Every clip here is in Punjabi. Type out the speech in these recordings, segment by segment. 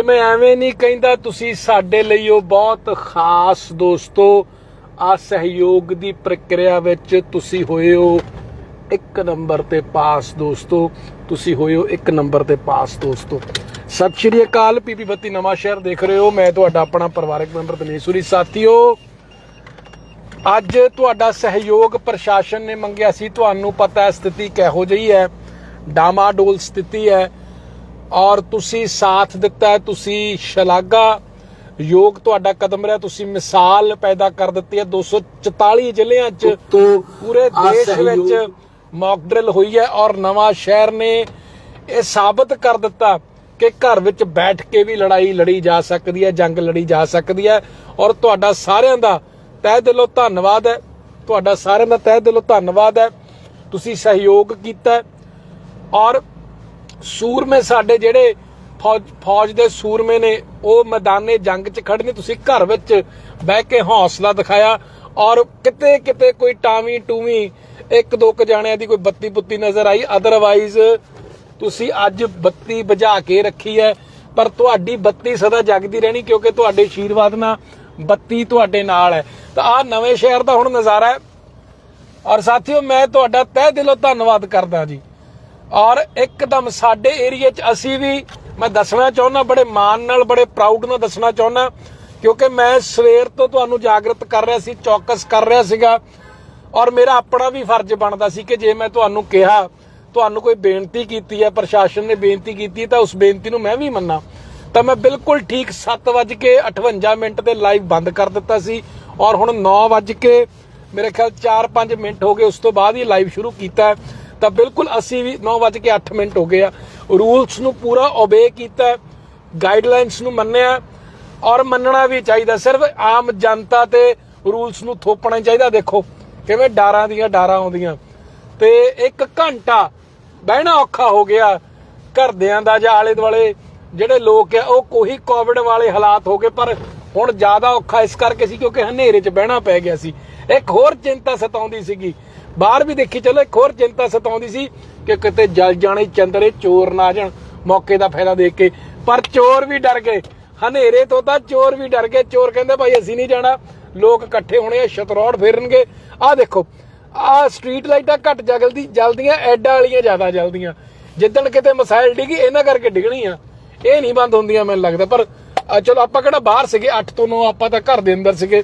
ਜੇ ਮੈਂ ਐਵੇਂ ਨਹੀਂ ਕਹਿੰਦਾ, ਤੁਸੀਂ ਸਾਡੇ ਲਈ ਉਹ ਬਹੁਤ ਖਾਸ ਦੋਸਤੋ, ਆ ਸਹਿਯੋਗ ਦੀ ਪ੍ਰਕਿਰਿਆ ਵਿੱਚ ਤੁਸੀਂ ਹੋਏ ਹੋ ਇੱਕ ਨੰਬਰ ਤੇ ਪਾਸ ਦੋਸਤੋ, ਤੁਸੀਂ ਹੋਏ ਹੋ ਇੱਕ ਨੰਬਰ ਤੇ ਪਾਸ ਦੋਸਤੋ। ਸਤਿ ਸ਼੍ਰੀ ਅਕਾਲ, ਪੀਪੀ ਬੱਤੀ ਨਵਾਂ ਸ਼ਹਿਰ ਦੇਖ ਰਹੇ ਹੋ। ਮੈਂ ਤੁਹਾਡਾ ਆਪਣਾ ਪਰਿਵਾਰਕ ਮੈਂਬਰ ਦਨੇਸ਼ੂਰੀ ਸਾਥੀਓ, ਅੱਜ ਤੁਹਾਡਾ ਸਹਿਯੋਗ ਪ੍ਰਸ਼ਾਸਨ ਨੇ ਮੰਗਿਆ ਸੀ। ਤੁਹਾਨੂੰ ਪਤਾ ਹੈ, ਸਥਿਤੀ ਕਿਹੋ ਜਿਹੀ ਹੈ। ਡਾਮਾਡੋਲ ਸਥਿਤੀ ਹੈ। ਔਰ ਤੁਸੀਂ ਸਾਥ ਦਿੱਤਾ ਤੁਸੀਂ ਸ਼ਲਾਘਾ ਯੋਗ ਤੁਹਾਡਾ ਕਦਮ ਰਿਹਾ ਤੁਸੀਂ ਮਿਸਾਲ ਪੈਦਾ ਕਰ ਦਿੱਤੀ ਹੈ। 244 ਜ਼ਿਲ੍ਹਿਆਂ 'ਚ ਪੂਰੇ ਦੇਸ਼ ਵਿੱਚ ਮੌਕ ਡਰਿਲ ਹੋਈ ਹੈ ਔਰ ਨਵਾਂ ਸ਼ਹਿਰ ਨੇ ਇਹ ਸਾਬਤ ਕਰ ਦਿੱਤਾ ਕਿ ਘਰ ਵਿੱਚ ਬੈਠ ਕੇ ਵੀ ਲੜਾਈ ਲੜੀ ਜਾ ਸਕਦੀ ਹੈ ਜੰਗ ਲੜੀ ਜਾ ਸਕਦੀ ਹੈ। ਔਰ ਤੁਹਾਡਾ ਸਾਰਿਆਂ ਦਾ ਤਹਿ ਦਿਲੋਂ ਧੰਨਵਾਦ ਹੈ। ਤੁਹਾਡਾ ਸਾਰਿਆਂ ਦਾ ਤਹਿ ਦਿਲੋਂ ਧੰਨਵਾਦ ਹੈ। ਤੁਸੀਂ ਸਹਿਯੋਗ ਕੀਤਾ ਔਰ ਸੂਰਮੇ ਸਾਡੇ ਜਿਹੜੇ ਫੌਜ ਫੌਜ ਦੇ ਸੂਰਮੇ ਨੇ, ਉਹ ਮੈਦਾਨੇ ਜੰਗ 'ਚ ਖੜੇ ਨੇ ਤੁਸੀਂ ਘਰ ਵਿੱਚ ਬਹਿ ਕੇ ਹੌਸਲਾ ਦਿਖਾਇਆ ਔਰ ਕਿਤੇ ਕਿਤੇ ਕੋਈ ਟਾਵੀਂ ਟੂਵੀਂ, ਇੱਕ ਦੋ ਕੁ ਜਾਣਿਆਂ ਦੀ ਕੋਈ ਬੱਤੀ ਬੁੱਤੀ ਨਜ਼ਰ ਆਈ। ਅਦਰਵਾਈਜ਼ ਤੁਸੀਂ ਅੱਜ ਬੱਤੀ ਬੁਝਾ ਕੇ ਰੱਖੀ ਹੈ, ਪਰ ਤੁਹਾਡੀ ਬੱਤੀ ਸਦਾ ਜਗਦੀ ਰਹਿਣੀ, ਕਿਉਂਕਿ ਤੁਹਾਡੇ ਆਸ਼ੀਰਵਾਦ ਨਾਲ ਬੱਤੀ ਤੁਹਾਡੇ ਨਾਲ ਹੈ। ਤਾਂ ਆ ਨਵੇਂ ਸ਼ਹਿਰ ਦਾ ਹੁਣ ਨਜ਼ਾਰਾ ਹੈ। ਔਰ ਸਾਥੀਓ, ਮੈਂ ਤੁਹਾਡਾ ਤਹਿ ਦਿਲੋਂ ਧੰਨਵਾਦ ਕਰਦਾ ਜੀ। ਔਰ ਇੱਕਦਮ ਸਾਡੇ ਏਰੀਆ 'ਚ ਅਸੀਂ ਵੀ, ਮੈਂ ਦੱਸਣਾ ਚਾਹੁੰਦਾ, ਬੜੇ ਮਾਣ ਨਾਲ, ਬੜੇ ਪ੍ਰਾਊਡ ਨਾਲ ਦੱਸਣਾ ਚਾਹੁੰਦਾ, ਕਿਉਂਕਿ ਮੈਂ ਸਵੇਰ ਤੋਂ ਤੁਹਾਨੂੰ ਜਾਗਰਤ ਕਰ ਰਿਹਾ ਸੀ, ਚੌਕਸ ਕਰ ਰਿਹਾ ਸੀਗਾ, ਔਰ ਮੇਰਾ ਆਪਣਾ ਵੀ ਫਰਜ਼ ਬਣਦਾ ਸੀ ਕਿ ਜੇ ਮੈਂ ਤੁਹਾਨੂੰ ਕਿਹਾ, ਤੁਹਾਨੂੰ ਕੋਈ ਬੇਨਤੀ ਕੀਤੀ ਹੈ, ਪ੍ਰਸ਼ਾਸਨ ਨੇ ਬੇਨਤੀ ਕੀਤੀ ਹੈ, ਤਾਂ ਉਸ ਬੇਨਤੀ ਨੂੰ ਮੈਂ ਵੀ ਮੰਨਾਂ ਤਾਂ ਮੈਂ ਬਿਲਕੁਲ ਠੀਕ 7:58 ਮਿੰਟ ਤੇ ਲਾਈਵ ਬੰਦ ਕਰ ਦਿੱਤਾ ਸੀ, ਔਰ ਹੁਣ 9:00 ਮੇਰੇ ਖਿਆਲ 4-5 ਮਿੰਟ ਹੋ ਗਏ, ਉਸ ਤੋਂ ਬਾਅਦ ਹੀ ਲਾਈਵ ਸ਼ੁਰੂ ਕੀਤਾ ਹੈ। ਤਾਂ ਬਿਲਕੁਲ ਅਸੀਂ ਵੀ 9:08 ਮਿੰਟ ਹੋ ਗਏ ਆ। ਰੂਲਸ ਨੂੰ ਪੂਰਾ ਓਬੇ ਕੀਤਾ ਗਾਈਡਲਾਈਨਸ ਨੂੰ ਮੰਨਿਆ ਔਰ ਮੰਨਣਾ ਵੀ ਚਾਹੀਦਾ, ਸਿਰਫ ਆਮ ਜਨਤਾ ਤੇ ਰੂਲਸ ਨੂੰ ਥੋਪਣਾ ਚਾਹੀਦਾ। ਦੇਖੋ, ਕਿਵੇਂ ਡਾਰਾਂ ਦੀਆਂ ਡਾਰਾਂ ਆਉਂਦੀਆਂ। ਤੇ ਇੱਕ ਘੰਟਾ ਬਹਿਣਾ ਔਖਾ ਹੋ ਗਿਆ ਘਰਦਿਆਂ ਦਾ ਜਾਂ ਆਲੇ ਦੁਆਲੇ ਜਿਹੜੇ ਲੋਕ ਆ, ਉਹ ਕੋਈ ਕੋਵਿਡ ਵਾਲੇ ਹਾਲਾਤ ਹੋ ਗਏ, ਪਰ ਹੁਣ ਜ਼ਿਆਦਾ ਔਖਾ ਇਸ ਕਰਕੇ ਸੀ ਕਿਉਂਕਿ ਹਨੇਰੇ 'ਚ ਬਹਿਣਾ ਪੈ ਗਿਆ ਸੀ। ਇੱਕ ਹੋਰ ਚਿੰਤਾ ਸਤਾਉਂਦੀ ਸੀਗੀ ਬਾਹਰ ਵੀ ਦੇਖੀ, ਚਲੋ ਇੱਕ ਹੋਰ ਚਿੰਤਾ ਸਤਾਉਂਦੀ ਸੀ ਕਿ ਕਿਤੇ ਜਲ ਜਾਣੇ ਚੰਦਰੇ ਚੋਰ ਨਾ ਜਾਣ, ਮੌਕੇ ਦਾ ਫਾਇਦਾ ਦੇਖ ਕੇ। ਪਰ ਚੋਰ ਵੀ ਡਰ ਗਏ। ਹਨੇਰੇ ਤੋਂ ਤਾਂ ਚੋਰ ਵੀ ਡਰ ਗਏ। ਚੋਰ ਕਹਿੰਦੇ, ਭਾਈ ਅਸੀਂ ਨਹੀਂ ਜਾਣਾ। ਲੋਕ ਇਕੱਠੇ ਹੋਣੇ ਆ, ਸ਼ਤਰੌੜ ਫੇਰਨਗੇ। ਆਹ ਦੇਖੋ, ਆਹ ਸਟਰੀਟ ਲਾਈਟਾਂ ਘੱਟ ਜਗਲਦੀ, ਜਲਦੀਆਂ, ਐਡਾਂ ਵਾਲੀਆਂ ਜ਼ਿਆਦਾ ਜਲਦੀਆਂ। ਜਿੱਦਣ ਕਿਤੇ ਮਸਾਇਲ ਡਿੱਗੀ, ਇਹਨਾਂ ਕਰਕੇ ਡਿੱਗਣੀਆਂ। ਇਹ ਨਹੀਂ ਬੰਦ ਹੁੰਦੀਆਂ ਮੈਨੂੰ ਲੱਗਦਾ। ਪਰ ਚਲੋ ਆਪਾਂ ਕਿਹੜਾ ਬਾਹਰ ਸੀਗੇ 8 ਤੋਂ 9 ਆਪਾਂ ਤਾਂ ਘਰ ਦੇ ਅੰਦਰ ਸੀਗੇ।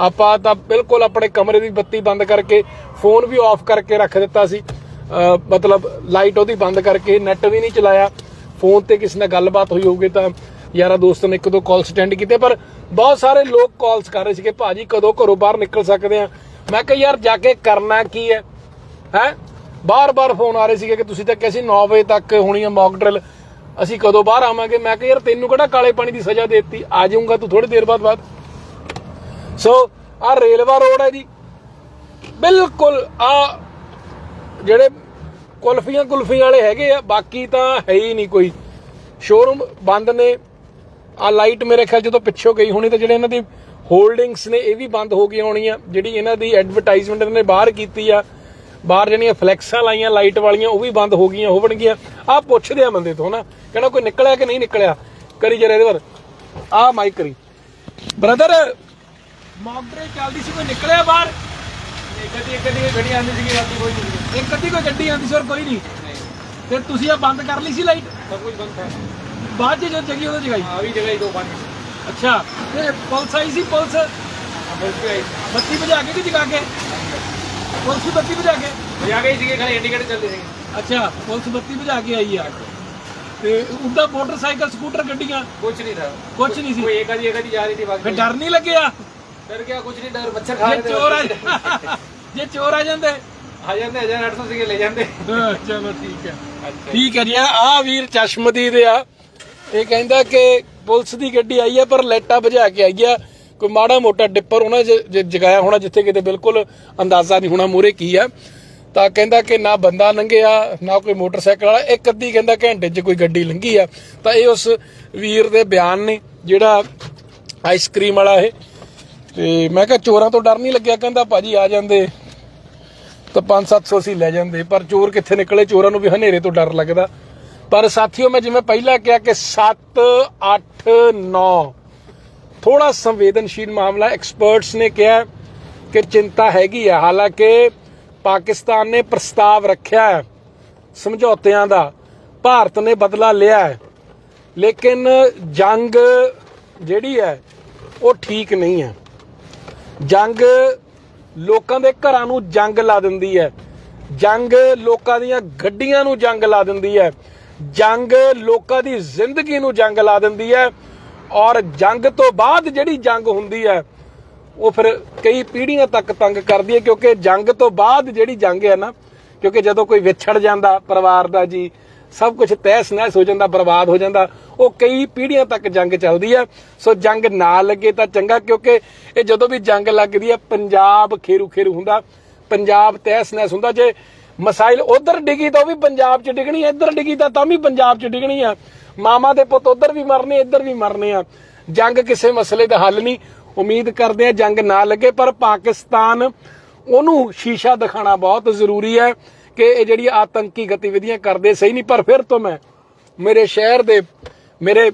ਆਪਾਂ ਤਾਂ ਬਿਲਕੁਲ ਆਪਣੇ ਕਮਰੇ ਦੀ ਬੱਤੀ ਬੰਦ ਕਰਕੇ ਫੋਨ ਵੀ ਆਫ ਕਰਕੇ ਰੱਖ ਦਿੱਤਾ ਸੀ। ਮਤਲਬ ਲਾਈਟ ਉਹਦੀ ਬੰਦ ਕਰਕੇ ਨੈਟ ਵੀ ਨਹੀਂ ਚਲਾਇਆ। ਫੋਨ ਤੇ ਕਿਸੇ ਨਾਲ ਗੱਲਬਾਤ ਹੋਈ ਹੋਊਗੀ ਤਾਂ ਯਾਰਾਂ ਦੋਸਤਾਂ ਨੇ ਇੱਕ ਦੋ ਕਾਲ ਸਟੈਂਡ ਕੀਤੇ, ਪਰ ਬਹੁਤ ਸਾਰੇ ਲੋਕ ਕਾਲਸ ਕਰ ਰਹੇ ਸੀਗੇ, ਭਾਜੀ ਕਦੋਂ ਘਰੋਂ ਬਾਹਰ ਨਿਕਲ ਸਕਦੇ ਆ ਮੈਂ ਕਿਹਾ, ਯਾਰ ਜਾ ਕੇ ਕਰਨਾ ਕੀ ਹੈ? ਹੈ? ਬਾਰ-ਬਾਰ ਫੋਨ ਆ ਰਹੇ ਸੀਗੇ ਕਿ ਤੁਸੀਂ ਤਾਂ ਕਿਹਾ ਸੀ 9 ਵਜੇ ਤੱਕ ਹੋਣੀ ਆ ਮੌਕ ਡਰਿਲ ਅਸੀਂ ਕਦੋਂ ਬਾਹਰ ਆਵਾਂਗੇ? ਮੈਂ ਕਿਹਾ, ਯਾਰ ਤੈਨੂੰ ਕਿਹੜਾ ਕਾਲੇ ਪਾਣੀ ਦੀ ਸਜ਼ਾ ਦੇ ਦਿੱਤੀ? ਆ ਜਾਊਂਗਾ ਤੂੰ ਥੋੜੀ ਦੇਰ ਬਾਅਦ ਬਾਅਦ ਸੋ ਆ ਰੇਲਵਾ ਰੋਡ ਹੈ ਜੀ। ਬਿਲਕੁਲ ਆ ਜਿਹੜੇ ਕੁਲਫੀਆਂ ਕੁਲਫੀਆਂ ਵਾਲੇ ਹੈਗੇ ਆ, ਬਾਕੀ ਤਾਂ ਹੈ ਹੀ ਨਹੀਂ ਕੋਈ। ਸ਼ੋਰੂਮ ਬੰਦ ਨੇ। ਆ ਲਾਈਟ ਮੇਰੇ ਖਿਆਲ ਜਦੋਂ ਪਿੱਛੋਂ ਗਈ ਹੋਣੀ ਤਾਂ ਜਿਹੜੇ ਇਹਨਾਂ ਦੀ ਹੋਲਡਿੰਗਸ ਨੇ, ਇਹ ਵੀ ਬੰਦ ਹੋ ਗਈ ਹੋਣੀ ਆ ਜਿਹੜੀ ਇਹਨਾਂ ਦੀ ਐਡਵਰਟਾਈਜ਼ਮੈਂਟ ਇਹਨਾਂ ਨੇ ਬਾਹਰ ਕੀਤੀ ਆ, ਬਾਹਰ ਜਿਹੜੀਆਂ ਫਲੈਕਸਾਂ ਲਾਈਆਂ ਲਾਈਟ ਵਾਲੀਆਂ, ਉਹ ਵੀ ਬੰਦ ਹੋ ਗਈਆਂ ਹੋਣਗੀਆਂ ਆ ਪੁੱਛਦੇ ਆ ਬੰਦੇ ਤੋਂ ਨਾ, ਕਹਿੰਦਾ ਕੋਈ ਨਿਕਲਿਆ ਕਿ ਨਹੀਂ ਨਿਕਲਿਆ? ਕਰੀ ਜਰਾ ਇਹਦੇ ਪਰ ਆ ਮਾਈਕ ਕਰੀ। ਬ੍ਰਦਰ ਮੌਕਰੇ ਚੱਲਦੀ ਸੀ ਕੋਈ ਨਿਕਲਿਆ ਬਾਹਰ? ਇੱਕ ਅੱਧੀ ਕੋਈ ਗੱਡੀ ਆਉਂਦੀ ਸੀ ਕੋਈ ਨਹੀਂ? ਤੇ ਤੁਸੀਂ ਆ ਬੰਦ ਕਰ ਲਈ ਸੀ ਲਾਈਟ? ਬਾਅਦ 'ਚ ਜਗੀ ਉਹਦੇ ਜਗਾਈ ਆ ਵੀ ਪੁਲਿਸ ਆਈ ਸੀ ਪੁਲਿਸ? ਬੱਤੀ ਭਜਾ ਕੇ ਕਿ ਜਗਾ ਕੇ? ਪੁਲਿਸ ਬੱਤੀ ਭਜਾ ਕੇ? ਭਜਾ ਕੇ ਸੀਗੇ ਖਾਲੀ ਇੰਡੀਕੇਟਰ ਚੱਲਦੇ ਸੀ ਅੱਛਾ ਪੁਲਿਸ ਬੱਤੀ ਭਜਾ ਕੇ ਆਈ ਆ। ਤੇ ਉਹਦਾ ਮੋਟਰਸਾਈਕਲ ਸਕੂਟਰ ਗੱਡੀਆਂ? ਕੁਝ ਨਹੀਂ ਥਾ ਕੁਝ ਨਹੀਂ ਸੀ। ਕੋਈ ਇੱਕ ਆਦੀ ਇੱਕ ਆਦੀ ਜਾ ਰਹੀ ਸੀ ਬਸ ਫਿਰ ਡਰ ਨਹੀਂ ਲੱਗਿਆ? ਡਰ ਗਿਆ ਕੁਝ ਨਹੀਂ ਡਰ ਮੱਛਰ ਖਾ ਜੇ ਚੋਰ ਆ ਜੇ ਚੋਰ ਆ ਜਾਂਦੇ। ਆ ਜਾਂਦੇ 1800 ਸੀਗੇ ਲੈ ਜਾਂਦੇ। ਹਾਂ, ਚਲੋ ਠੀਕ ਹੈ। ਠੀਕ ਹੈ ਜੀ ਆ ਵੀਰ ਚਸ਼ਮਦੀਦ ਆ। ਇਹ ਕਹਿੰਦਾ ਕਿ ਪੁਲਿਸ ਦੀ ਗੱਡੀ ਆਈ ਆ ਪਰ ਲਾਈਟਾਂ ਬੁਝਾ ਕੇ ਆਈ ਆ। ਕੋਈ ਮਾੜਾ ਮੋਟਾ ਡਿੱਪਰ ਉਹਨਾਂ ਜ- ਜਗਾਇਆ ਹੋਣਾ ਜਿੱਥੇ ਕਿਤੇ ਬਿਲਕੁਲ ਅੰਦਾਜ਼ਾ ਨਹੀਂ ਹੋਣਾ ਮੂਰੇ ਕੀ ਆ। ਤਾਂ ਕਹਿੰਦਾ ਕਿ ਨਾ ਬੰਦਾ ਲੰਘਿਆ ਨਾ ਕੋਈ ਮੋਟਰਸਾਈਕਲ ਵਾਲਾ। ਇੱਕ ਅੱਧੀ ਕਹਿੰਦਾ ਘੰਟੇ 'ਚ ਕੋਈ ਗੱਡੀ ਲੰਘੀ ਆ। ਤਾਂ ਇਹ ਉਸ ਵੀਰ ਦੇ ਬਿਆਨ ਨੇ ਜਿਹੜਾ ਆਈਸਕ੍ਰੀਮ ਵਾਲਾ ਇਹ। ਤੇ ਮੈਂ ਕਿਹਾ ਚੋਰਾਂ ਤੋਂ ਡਰ ਨਹੀਂ ਲੱਗਿਆ, ਕਹਿੰਦਾ ਭਾਜੀ ਆ ਜਾਂਦੇ। ਤਾਂ 5-700 ਅਸੀਂ ਲੈ ਜਾਂਦੇ, ਪਰ ਚੋਰ ਕਿੱਥੇ ਨਿਕਲੇ? ਚੋਰਾਂ ਨੂੰ ਵੀ ਹਨੇਰੇ ਤੋਂ ਡਰ ਲੱਗਦਾ। ਪਰ ਸਾਥੀਓ, ਮੈਂ ਜਿਵੇਂ ਪਹਿਲਾਂ ਕਿਹਾ ਕਿ 7 8 9 ਥੋੜਾ ਸੰਵੇਦਨਸ਼ੀਲ ਮਾਮਲਾ ਐਕਸਪਰਟਸ ਨੇ ਕਿਹਾ ਕਿ ਚਿੰਤਾ ਹੈਗੀ ਆ। ਹਾਲਾਂਕਿ ਪਾਕਿਸਤਾਨ ਨੇ ਪ੍ਰਸਤਾਵ ਰੱਖਿਆ ਹੈ ਸਮਝੌਤਿਆਂ ਦਾ, ਭਾਰਤ ਨੇ ਬਦਲਾ ਲਿਆ ਹੈ। ਲੇਕਿਨ ਜੰਗ ਜਿਹੜੀ ਹੈ, ਉਹ ਠੀਕ ਨਹੀਂ ਹੈ। ਜੰਗ ਲੋਕਾਂ ਦੇ ਘਰਾਂ ਨੂੰ ਜੰਗ ਲਾ ਦਿੰਦੀ ਹੈ। ਜੰਗ ਲੋਕਾਂ ਦੀਆਂ ਗੱਡੀਆਂ ਨੂੰ ਜੰਗ ਲਾ ਦਿੰਦੀ ਹੈ। ਜੰਗ ਲੋਕਾਂ ਦੀ ਜ਼ਿੰਦਗੀ ਨੂੰ ਜੰਗ ਲਾ ਦਿੰਦੀ ਹੈ ਔਰ ਜੰਗ ਤੋਂ ਬਾਅਦ ਜਿਹੜੀ ਜੰਗ ਹੁੰਦੀ ਹੈ, ਉਹ ਫਿਰ ਕਈ ਪੀੜ੍ਹੀਆਂ ਤੱਕ ਤੰਗ ਕਰਦੀ ਹੈ ਕਿਉਂਕਿ ਜੰਗ ਤੋਂ ਬਾਅਦ ਜਿਹੜੀ ਜੰਗ ਹੈ ਨਾ, ਕਿਉਂਕਿ ਜਦੋਂ ਕੋਈ ਵਿਛੜ ਜਾਂਦਾ ਪਰਿਵਾਰ ਦਾ ਜੀ, ਸਭ ਕੁਝ ਤਹਿਸ ਨਹਿਸ ਹੋ ਜਾਂਦਾ, ਬਰਬਾਦ ਹੋ ਜਾਂਦਾ ਉਹ ਕਈ ਪੀੜ੍ਹੀਆਂ ਤੱਕ ਜੰਗ ਚੱਲਦੀ ਹੈ ਸੋ ਜੰਗ ਨਾ ਲੱਗੇ ਤਾਂ ਚੰਗਾ, ਕਿਉਂਕਿ ਇਹ ਜਦੋਂ ਵੀ ਜੰਗ ਲੱਗਦੀ ਹੈ ਪੰਜਾਬ ਖੇਰੂ ਖੇਰੂ ਹੁੰਦਾ। ਪੰਜਾਬ ਤਹਿਸ ਨਹਿਸ ਹੁੰਦਾ। ਜੇ ਮਸਾਇਲ ਉਧਰ ਡਿੱਗੀ ਤਾਂ ਉਹ ਵੀ ਪੰਜਾਬ 'ਚ ਡਿੱਗਣੀ ਇੱਧਰ ਡਿੱਗੀ ਤਾਂ ਤਾਂ ਵੀ ਪੰਜਾਬ 'ਚ ਡਿੱਗਣੀ ਆ। ਮਾਮਾ ਦੇ ਪੁੱਤ ਉਧਰ ਵੀ ਮਰਨੇ, ਇੱਧਰ ਵੀ ਮਰਨੇ ਆ। ਜੰਗ ਕਿਸੇ ਮਸਲੇ ਦਾ ਹੱਲ ਨਹੀਂ। ਉਮੀਦ ਕਰਦੇ ਆ ਜੰਗ ਨਾ ਲੱਗੇ, ਪਰ ਪਾਕਿਸਤਾਨ ਉਹਨੂੰ ਸ਼ੀਸ਼ਾ ਦਿਖਾਣਾ ਬਹੁਤ ਜ਼ਰੂਰੀ ਹੈ ਕਿ ਇਹ ਜਿਹੜੀ ਆਤੰਕੀ ਗਤੀਵਿਧੀਆਂ ਕਰਦੇ ਸਹੀ ਨਹੀਂ, ਪਰ ਫਿਰ ਤੋਂ ਮੈਂ ਮੇਰੇ ਸ਼ਹਿਰ ਦੇ ਮੇਰੇ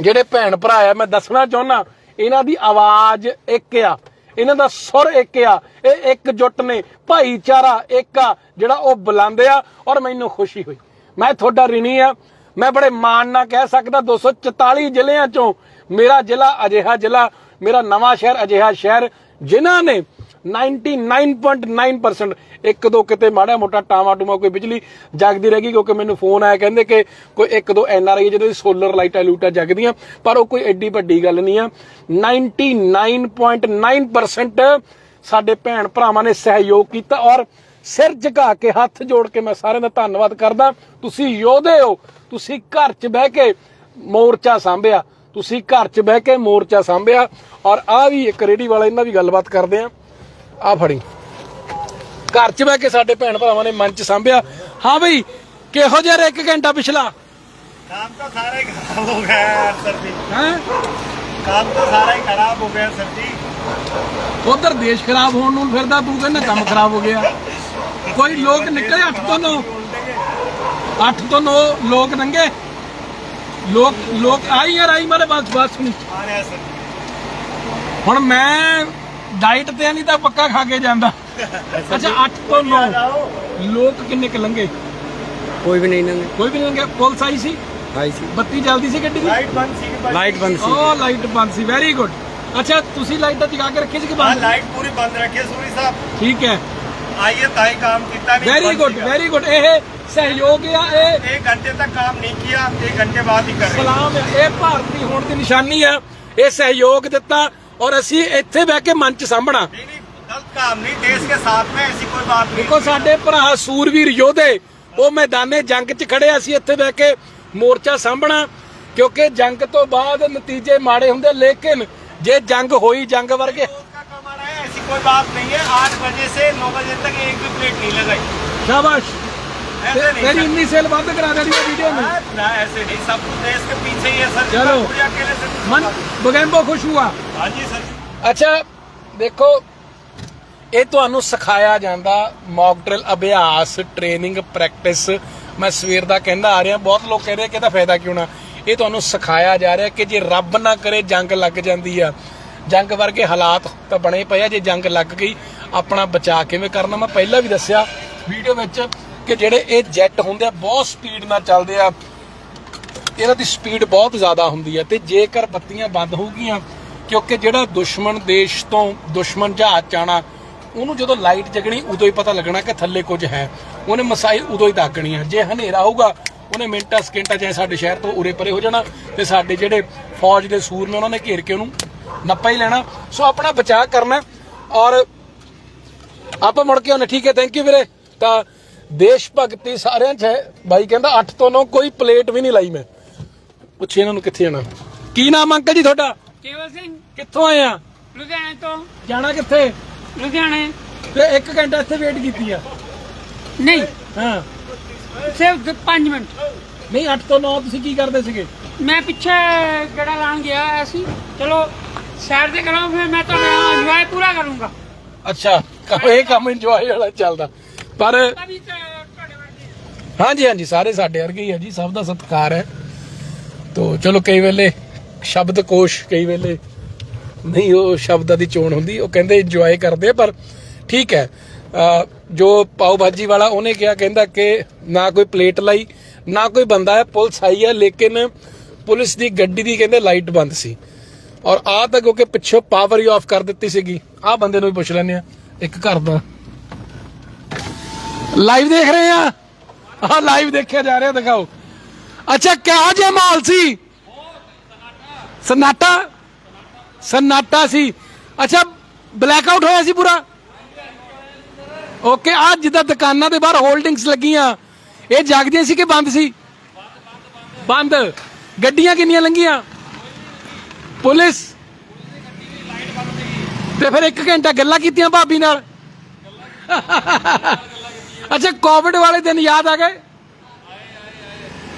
ਜਿਹੜੇ ਭੈਣ ਭਰਾ ਆ, ਮੈਂ ਦੱਸਣਾ ਚਾਹੁੰਦਾ ਇਹਨਾਂ ਦੀ ਆਵਾਜ਼ ਇੱਕ ਆ। ਇਹਨਾਂ ਦਾ ਸੁਰ ਇੱਕ ਆ। ਇਹ ਇੱਕ ਜੁੱਟ ਨੇ, ਭਾਈਚਾਰਾ ਇੱਕ ਆ, ਜਿਹੜਾ ਉਹ ਬੁਲਾਉਂਦੇ ਆ ਔਰ ਮੈਨੂੰ ਖੁਸ਼ੀ ਹੋਈ। ਮੈਂ ਤੁਹਾਡਾ ਰਿਣੀ ਆ। ਮੈਂ ਬੜੇ ਮਾਣ ਨਾਲ ਕਹਿ ਸਕਦਾ 244 ਜ਼ਿਲ੍ਹਿਆਂ ਚੋਂ ਮੇਰਾ ਜ਼ਿਲ੍ਹਾ ਅਜਿਹਾ ਜ਼ਿਲ੍ਹਾ, ਮੇਰਾ ਨਵਾਂ ਸ਼ਹਿਰ ਅਜਿਹਾ ਸ਼ਹਿਰ, ਜਿਨ੍ਹਾਂ ਨੇ 99.9% ਇੱਕ ਦੋ ਕਿਤੇ ਮਾੜਾ ਮੋਟਾ ਟਾਵਾ ਟੂਮਾ ਕੋਈ ਬਿਜਲੀ ਜਗਦੀ ਰਹੇਗੀ ਕਿਉਂਕਿ ਮੈਨੂੰ ਫੋਨ ਆਇਆ, ਕਹਿੰਦੇ ਕਿ ਕੋਈ ਇੱਕ ਦੋ ਐਨ ਆਰ ਆਈ ਜਿਹਦੇ ਸੋਲਰ ਲਾਈਟਾਂ ਲੂਟਾਂ ਜਗਦੀਆਂ, ਪਰ ਉਹ ਕੋਈ ਐਡੀ ਵੱਡੀ ਗੱਲ ਨਹੀਂ ਆ। 99.9% ਸਾਡੇ ਭੈਣ ਭਰਾਵਾਂ ਨੇ ਸਹਿਯੋਗ ਕੀਤਾ ਔਰ ਸਿਰ ਝੁਕਾ ਕੇ ਹੱਥ ਜੋੜ ਕੇ ਮੈਂ ਸਾਰਿਆਂ ਦਾ ਧੰਨਵਾਦ ਕਰਦਾ। ਤੁਸੀਂ ਯੋਧੇ ਹੋ, ਤੁਸੀਂ ਘਰ 'ਚ ਬਹਿ ਕੇ ਮੋਰਚਾ ਸਾਂਭਿਆ, ਤੁਸੀਂ ਘਰ 'ਚ ਬਹਿ ਕੇ ਮੋਰਚਾ ਸਾਂਭਿਆ ਔਰ ਆ ਵੀ ਇੱਕ ਰੇੜੀ ਵਾਲਾ ਇਹਨਾਂ ਵੀ ਗੱਲਬਾਤ ਕਰਦੇ ਆ। ਆ ਫੜੀ ਘਰ 'ਚ ਬਹਿ ਕੇ ਸਾਡੇ ਭੈਣ ਭਰਾਵਾਂ ਨੇ ਮੰਚ ਸਾਂਭਿਆ ਹਾਂ ਬਈ ਕਿਹੋ ਜਿਹਾ ਰਿਹਾ ਇੱਕ ਘੰਟਾ ਪਿਛਲਾ काम तो सारा ही खराब हो गया है सर जी ਹੈ काम तो सारा ही खराब हो गया सर जी ਉਧਰ ਦੇਸ਼ ਖਰਾਬ ਹੋਣ ਨੂੰ ਫਿਰਦਾ ਤੂੰ ਕਹਿੰਦਾ ਕੰਮ ਖਰਾਬ ਹੋ ਗਿਆ ਕੋਈ ਲੋਕ ਨਿਕਲੇ 8 ਤੋਂ 9 8 ਤੋਂ 9 ਲੋਕ ਨੰਗੇ ਲੋਕ ਲੋਕ ਆਈ ਯਾਰ ਆਈ ਮਾਰੇ ਬਾਤ ਬਾਤ ਸੁਣੀ आ रहे हैं सर जी ਹੁਣ ਮੈਂ ਡਾਈਟ ਤੇ ਨਹੀਂ ਤਾਂ ਪੱਕਾ ਖਾ ਕੇ ਜਾਂਦਾ। ਅੱਛਾ 8 ਤੋਂ 9 ਲੋਕ ਕਿੰਨੇ ਕੁ ਲੰਘੇ? ਕੋਈ ਵੀ ਨਹੀਂ ਲੰਘੇ। ਕੋਈ ਵੀ ਨਹੀਂ ਲੰਘਿਆ। ਪੁਲਿਸ ਆਈ ਸੀ? ਆਈ ਸੀ। ਬੱਤੀ ਜਲਦੀ ਸੀ ਗੱਡੀ ਦੀ? ਲਾਈਟ ਬੰਦ ਸੀ ਲਾਈਟ ਬੰਦ ਸੀ। ਓ ਲਾਈਟ ਬੰਦ ਸੀ। ਵੈਰੀ ਗੁੱਡ ਅੱਛਾ ਤੁਸੀਂ ਲਾਈਟ ਤਾਂ ਜਗਾ ਕੇ ਰੱਖੀ ਸੀ ਕਿ ਬੰਦ? ਲਾਈਟ ਪੂਰੀ ਬੰਦ ਰੱਖੀ ਸੂਰੀ ਸਾਹਿਬ। ਠੀਕ ਹੈ। ਆਈਏ ਤਾਂ ਇਹ ਕੰਮ ਕੀਤਾ ਨਹੀਂ ਵੈਰੀ ਗੁੱਡ ਵੈਰੀ ਗੁੱਡ ਇਹ ਸਹਿਯੋਗ ਆ ਇਹ 1 ਘੰਟੇ ਤੱਕ ਕੰਮ ਨਹੀਂ ਕੀਤਾ 1 ਘੰਟੇ ਬਾਅਦ ਹੀ ਕਰ ਰਹੇ ਸਲਾਮ ਇਹ ਭਾਰਤੀ ਹੋਣ ਦੀ ਨਿਸ਼ਾਨੀ ਆ ਇਹ ਸਹਿਯੋਗ ਦਿੱਤਾ। ਔਰ ਅਸੀਂ ਇੱਥੇ ਬਹਿ ਕੇ ਮੰਚ ਸਾਂਭਣਾ नहीं नहीं गलत काम नहीं देश के साथ में ऐसी कोई बात नहीं ਦੇਖੋ ਸਾਡੇ ਭਰਾ ਸੂਰਵੀਰ ਯੋਧੇ ਉਹ ਮੈਦਾਨੇ ਜੰਗ 'ਚ ਖੜੇ ਆ, ਅਸੀਂ ਇੱਥੇ ਬਹਿ ਕੇ ਮੋਰਚਾ ਸਾਂਭਣਾ ਕਿਉਂਕਿ ਜੰਗ ਤੋਂ ਬਾਅਦ ਨਤੀਜੇ ਮਾੜੇ ਹੁੰਦੇ ਲੇਕਿਨ ਜੇ ਜੰਗ ਹੋਈ ਜੰਗ ਵਰਗੇ रोज का कमाना है ऐसी कोई बात नहीं है आठ बजे से नौ बजे तक एक भी प्लेट नहीं लगाई ਸ਼ਾਬਾਸ਼ ऐसे नहीं ਤੇਰੀ सर। ਇੰਨੀ ਸੇਲ ਵੱਧ ਕਰਾ ਦੇਣੀ ਹੈ ਵੀਡੀਓ ਨੂੰ हाँ, ना ऐसे नहीं सब कुछ देश के पीछे ही है सर जी, चलो। पूरी अकेले से कुछ ਮਨ ਬਗੈਂਬੋ ਖੁਸ਼ ਹੁਆ हाँ जी सर जी ਅੱਛਾ ਦੇਖੋ ਇਹ ਤੁਹਾਨੂੰ ਸਿਖਾਇਆ ਜਾਂਦਾ ਮੌਕ ਡਰਿਲ ਅਭਿਆਸ ਟ੍ਰੇਨਿੰਗ ਪ੍ਰੈਕਟਿਸ ਮੈਂ ਸਵੇਰ ਦਾ ਕਹਿੰਦਾ ਆ ਰਿਹਾ ਬਹੁਤ ਲੋਕ ਕਹਿੰਦੇ ਕਿ ਇਹਦਾ ਫਾਇਦਾ ਕਿਉਂ ਨਾ ਇਹ ਤੁਹਾਨੂੰ ਸਿਖਾਇਆ ਜਾ ਰਿਹਾ ਕਿ ਜੇ ਰੱਬ ਨਾ ਕਰੇ ਜੰਗ ਲੱਗ ਜਾਂਦੀ ਆ ਜੰਗ ਵਰਗੇ ਹਾਲਾਤ ਤਾਂ ਬਣੇ ਪਏ ਆ ਜੇ ਜੰਗ ਲੱਗ ਗਈ ਆਪਣਾ ਬਚਾਅ ਕਿਵੇਂ ਕਰਨਾ ਮੈਂ ਪਹਿਲਾਂ ਵੀ ਦੱਸਿਆ ਵੀਡੀਓ ਵਿੱਚ ਕਿ ਜਿਹੜੇ ਇਹ ਜੈਟ ਹੁੰਦੇ ਆ, ਬਹੁਤ ਸਪੀਡ ਨਾਲ ਚੱਲਦੇ ਆ। ਇਹਨਾਂ ਦੀ ਸਪੀਡ ਬਹੁਤ ਜ਼ਿਆਦਾ ਹੁੰਦੀ ਹੈ ਤੇ ਜੇਕਰ ਬੱਤੀਆਂ ਬੰਦ ਹੋਊਗੀਆਂ ਕਿਉਂਕਿ ਜਿਹੜਾ ਦੁਸ਼ਮਣ ਦੇਸ਼ ਤੋਂ ਦੁਸ਼ਮਣ ਜਹਾਜ਼ ਚ ਉਹਨੂੰ ਜਦੋਂ ਲਾਈਟ ਜਗਣੀ, ਉਦੋਂ ਹੀ ਪਤਾ ਲੱਗਣਾ ਕਿ ਥੱਲੇ ਕੁਝ ਹੈ। ਉਹਨੇ ਮਸਾਈਲ ਉਦੋਂ ਹੀ ਦਾਗਣੀ ਆ। ਜੇ ਹਨੇਰਾ ਹੋਊਗਾ, ਉਹਨੇ ਮਿੰਟਾਂ, ਸਕਿੰਟਾਂ ਚਾਹੇ ਸਾਡੇ ਸ਼ਹਿਰ ਤੋਂ ਉਰੇ ਪਰੇ ਹੋ ਜਾਣਾ ਤੇ ਸਾਡੇ ਜਿਹੜੇ ਫੌਜ ਦੇ ਸੂਰ ਨੇ, ਉਹਨਾਂ ਨੇ ਘੇਰ ਕੇ ਉਹਨੂੰ ਨੱਪਾ ਹੀ ਲੈਣਾ। ਸੋ ਆਪਣਾ ਬਚਾਅ ਕਰਨਾ ਔਰ ਆਪਾਂ ਮੁੜ ਕੇ ਉਹਨੇ ਠੀਕ ਹੈ ਥੈਂਕ ਯੂ ਵੀਰੇ। ਤਾਂ ਦੇਸ਼ ਭਗਤੀ ਸਾਰਿਆਂ 'ਚ ਹੈ। ਬਾਈ ਕਹਿੰਦਾ 8 ਤੋਂ 9 ਕੋਈ ਪਲੇਟ ਵੀ ਨਹੀਂ ਲਾਈ ਮੈਂ। ਪੁੱਛੀ ਇਹਨਾਂ ਨੂੰ ਕਿੱਥੇ ਜਾਣਾ। ਕੀ ਨਾਮ ਅੰਕਲ ਜੀ ਤੁਹਾਡਾ? ਕੇਵਲ ਸਿੰਘ। ਕਿੱਥੋਂ ਆਏ ਆ? ਲੁਧਿਆਣੇ ਤੋਂ। ਜਾਣਾ ਕਿੱਥੇ? ਲੁਧਿਆਣੇ। ਤੇ 1 ਘੰਟਾ ਇੱਥੇ ਵੇਟ ਕੀਤੀ ਆ। ਨਹੀਂ। ਹਾਂ। ਸਿਰਫ 5 ਮਿੰਟ। ਨਹੀਂ 8 ਤੋਂ 9 ਤੁਸੀਂ ਕੀ ਕਰਦੇ ਸੀਗੇ? ਮੈਂ ਪਿੱਛੇ ਗੜਾ ਲਾਣ ਗਿਆ ਹੋਇਆ ਸੀ। ਚਲੋ ਸੈਰ ਤੇ ਕਰਾਂ ਫਿਰ ਮੈਂ ਤਾਂ ਇੰਜੋਏ ਪੂਰਾ ਕਰੂੰਗਾ। ਅੱਛਾ ਕੰਮ ਇਹ ਕੰਮ ਇੰਜੋਏ ਵਾਲਾ ਚੱਲਦਾ। ਪਰ ਹਾਂਜੀ ਹਾਂਜੀ ਸਾਰੇ ਸਾਡੇ ਵਰਗੇ ਹੀ ਆ ਜੀ ਸਭ ਦਾ ਸਤਿਕਾਰ ਹੈ। ਤੋ ਚਲੋ ਕਈ ਵੇਲੇ ਸ਼ਬਦ ਕੋਸ਼ ਕਈ ਵੇਲੇ ਨਹੀਂ ਉਹ ਸ਼ਬਦਾਂ ਦੀ ਚੋਣ ਹੁੰਦੀ ਉਹ ਕਹਿੰਦੇ ਇੰਜੋਏ ਕਰਦੇ ਪਰ ਠੀਕ ਹੈ। ਜੋ ਪਾਉ ਭਾਜੀ ਵਾਲਾ ਉਹਨੇ ਕਿਹਾ ਕਹਿੰਦਾ ਕਿ ਨਾ ਕੋਈ ਪਲੇਟ ਲਾਈ ਨਾ ਕੋਈ ਬੰਦਾ ਹੈ ਪੁਲਿਸ ਆਈ ਹੈ ਲੇਕਿਨ ਪੁਲਿਸ ਦੀ ਗੱਡੀ ਦੀ ਕਹਿੰਦੇ ਲਾਈਟ ਬੰਦ ਸੀ। ਔਰ ਆ ਤਾਂ ਕਿਉਂਕਿ ਪਿੱਛੋਂ ਪਾਵਰ ਹੀ ਆਫ ਕਰ ਦਿੱਤੀ ਸੀਗੀ। ਆ ਬੰਦੇ ਨੂੰ ਵੀ ਪੁੱਛ ਲੈਂਦੇ ਆ ਇੱਕ ਘਰ ਦਾ ਲਾਈਵ ਦੇਖ ਰਹੇ ਆ ਹਾਂ ਲਾਈਵ ਦੇਖਿਆ ਜਾ ਰਿਹਾ, ਦਿਖਾਓ। ਅੱਛਾ ਕਿਹੋ ਜਿਹਾ ਮਾਹੌਲ ਸੀ? ਸਨਾਟਾ? ਸਨਾਟਾ ਸੀ। ਅੱਛਾ ਬਲੈਕ ਆਊਟ ਹੋਇਆ ਸੀ ਪੂਰਾ? ਓਕੇ ਆ ਜਿੱਦਾਂ ਦੁਕਾਨਾਂ ਦੇ ਬਾਹਰ ਹੋਲਡਿੰਗਸ ਲੱਗੀਆਂ। ਇਹ ਜਾਗਦੀਆਂ ਸੀ ਕਿ ਬੰਦ ਸੀ? ਬੰਦ। ਗੱਡੀਆਂ ਕਿੰਨੀਆਂ ਲੰਗੀਆਂ ਪੁਲਿਸ। ਤੇ ਫਿਰ 1 ਘੰਟਾ ਗੱਲਾਂ ਕੀਤੀਆਂ ਭਾਬੀ ਨਾਲ। ਅੱਛਾ ਕੋਵਿਡ ਵਾਲੇ ਦਿਨ ਯਾਦ ਆ ਗਏ?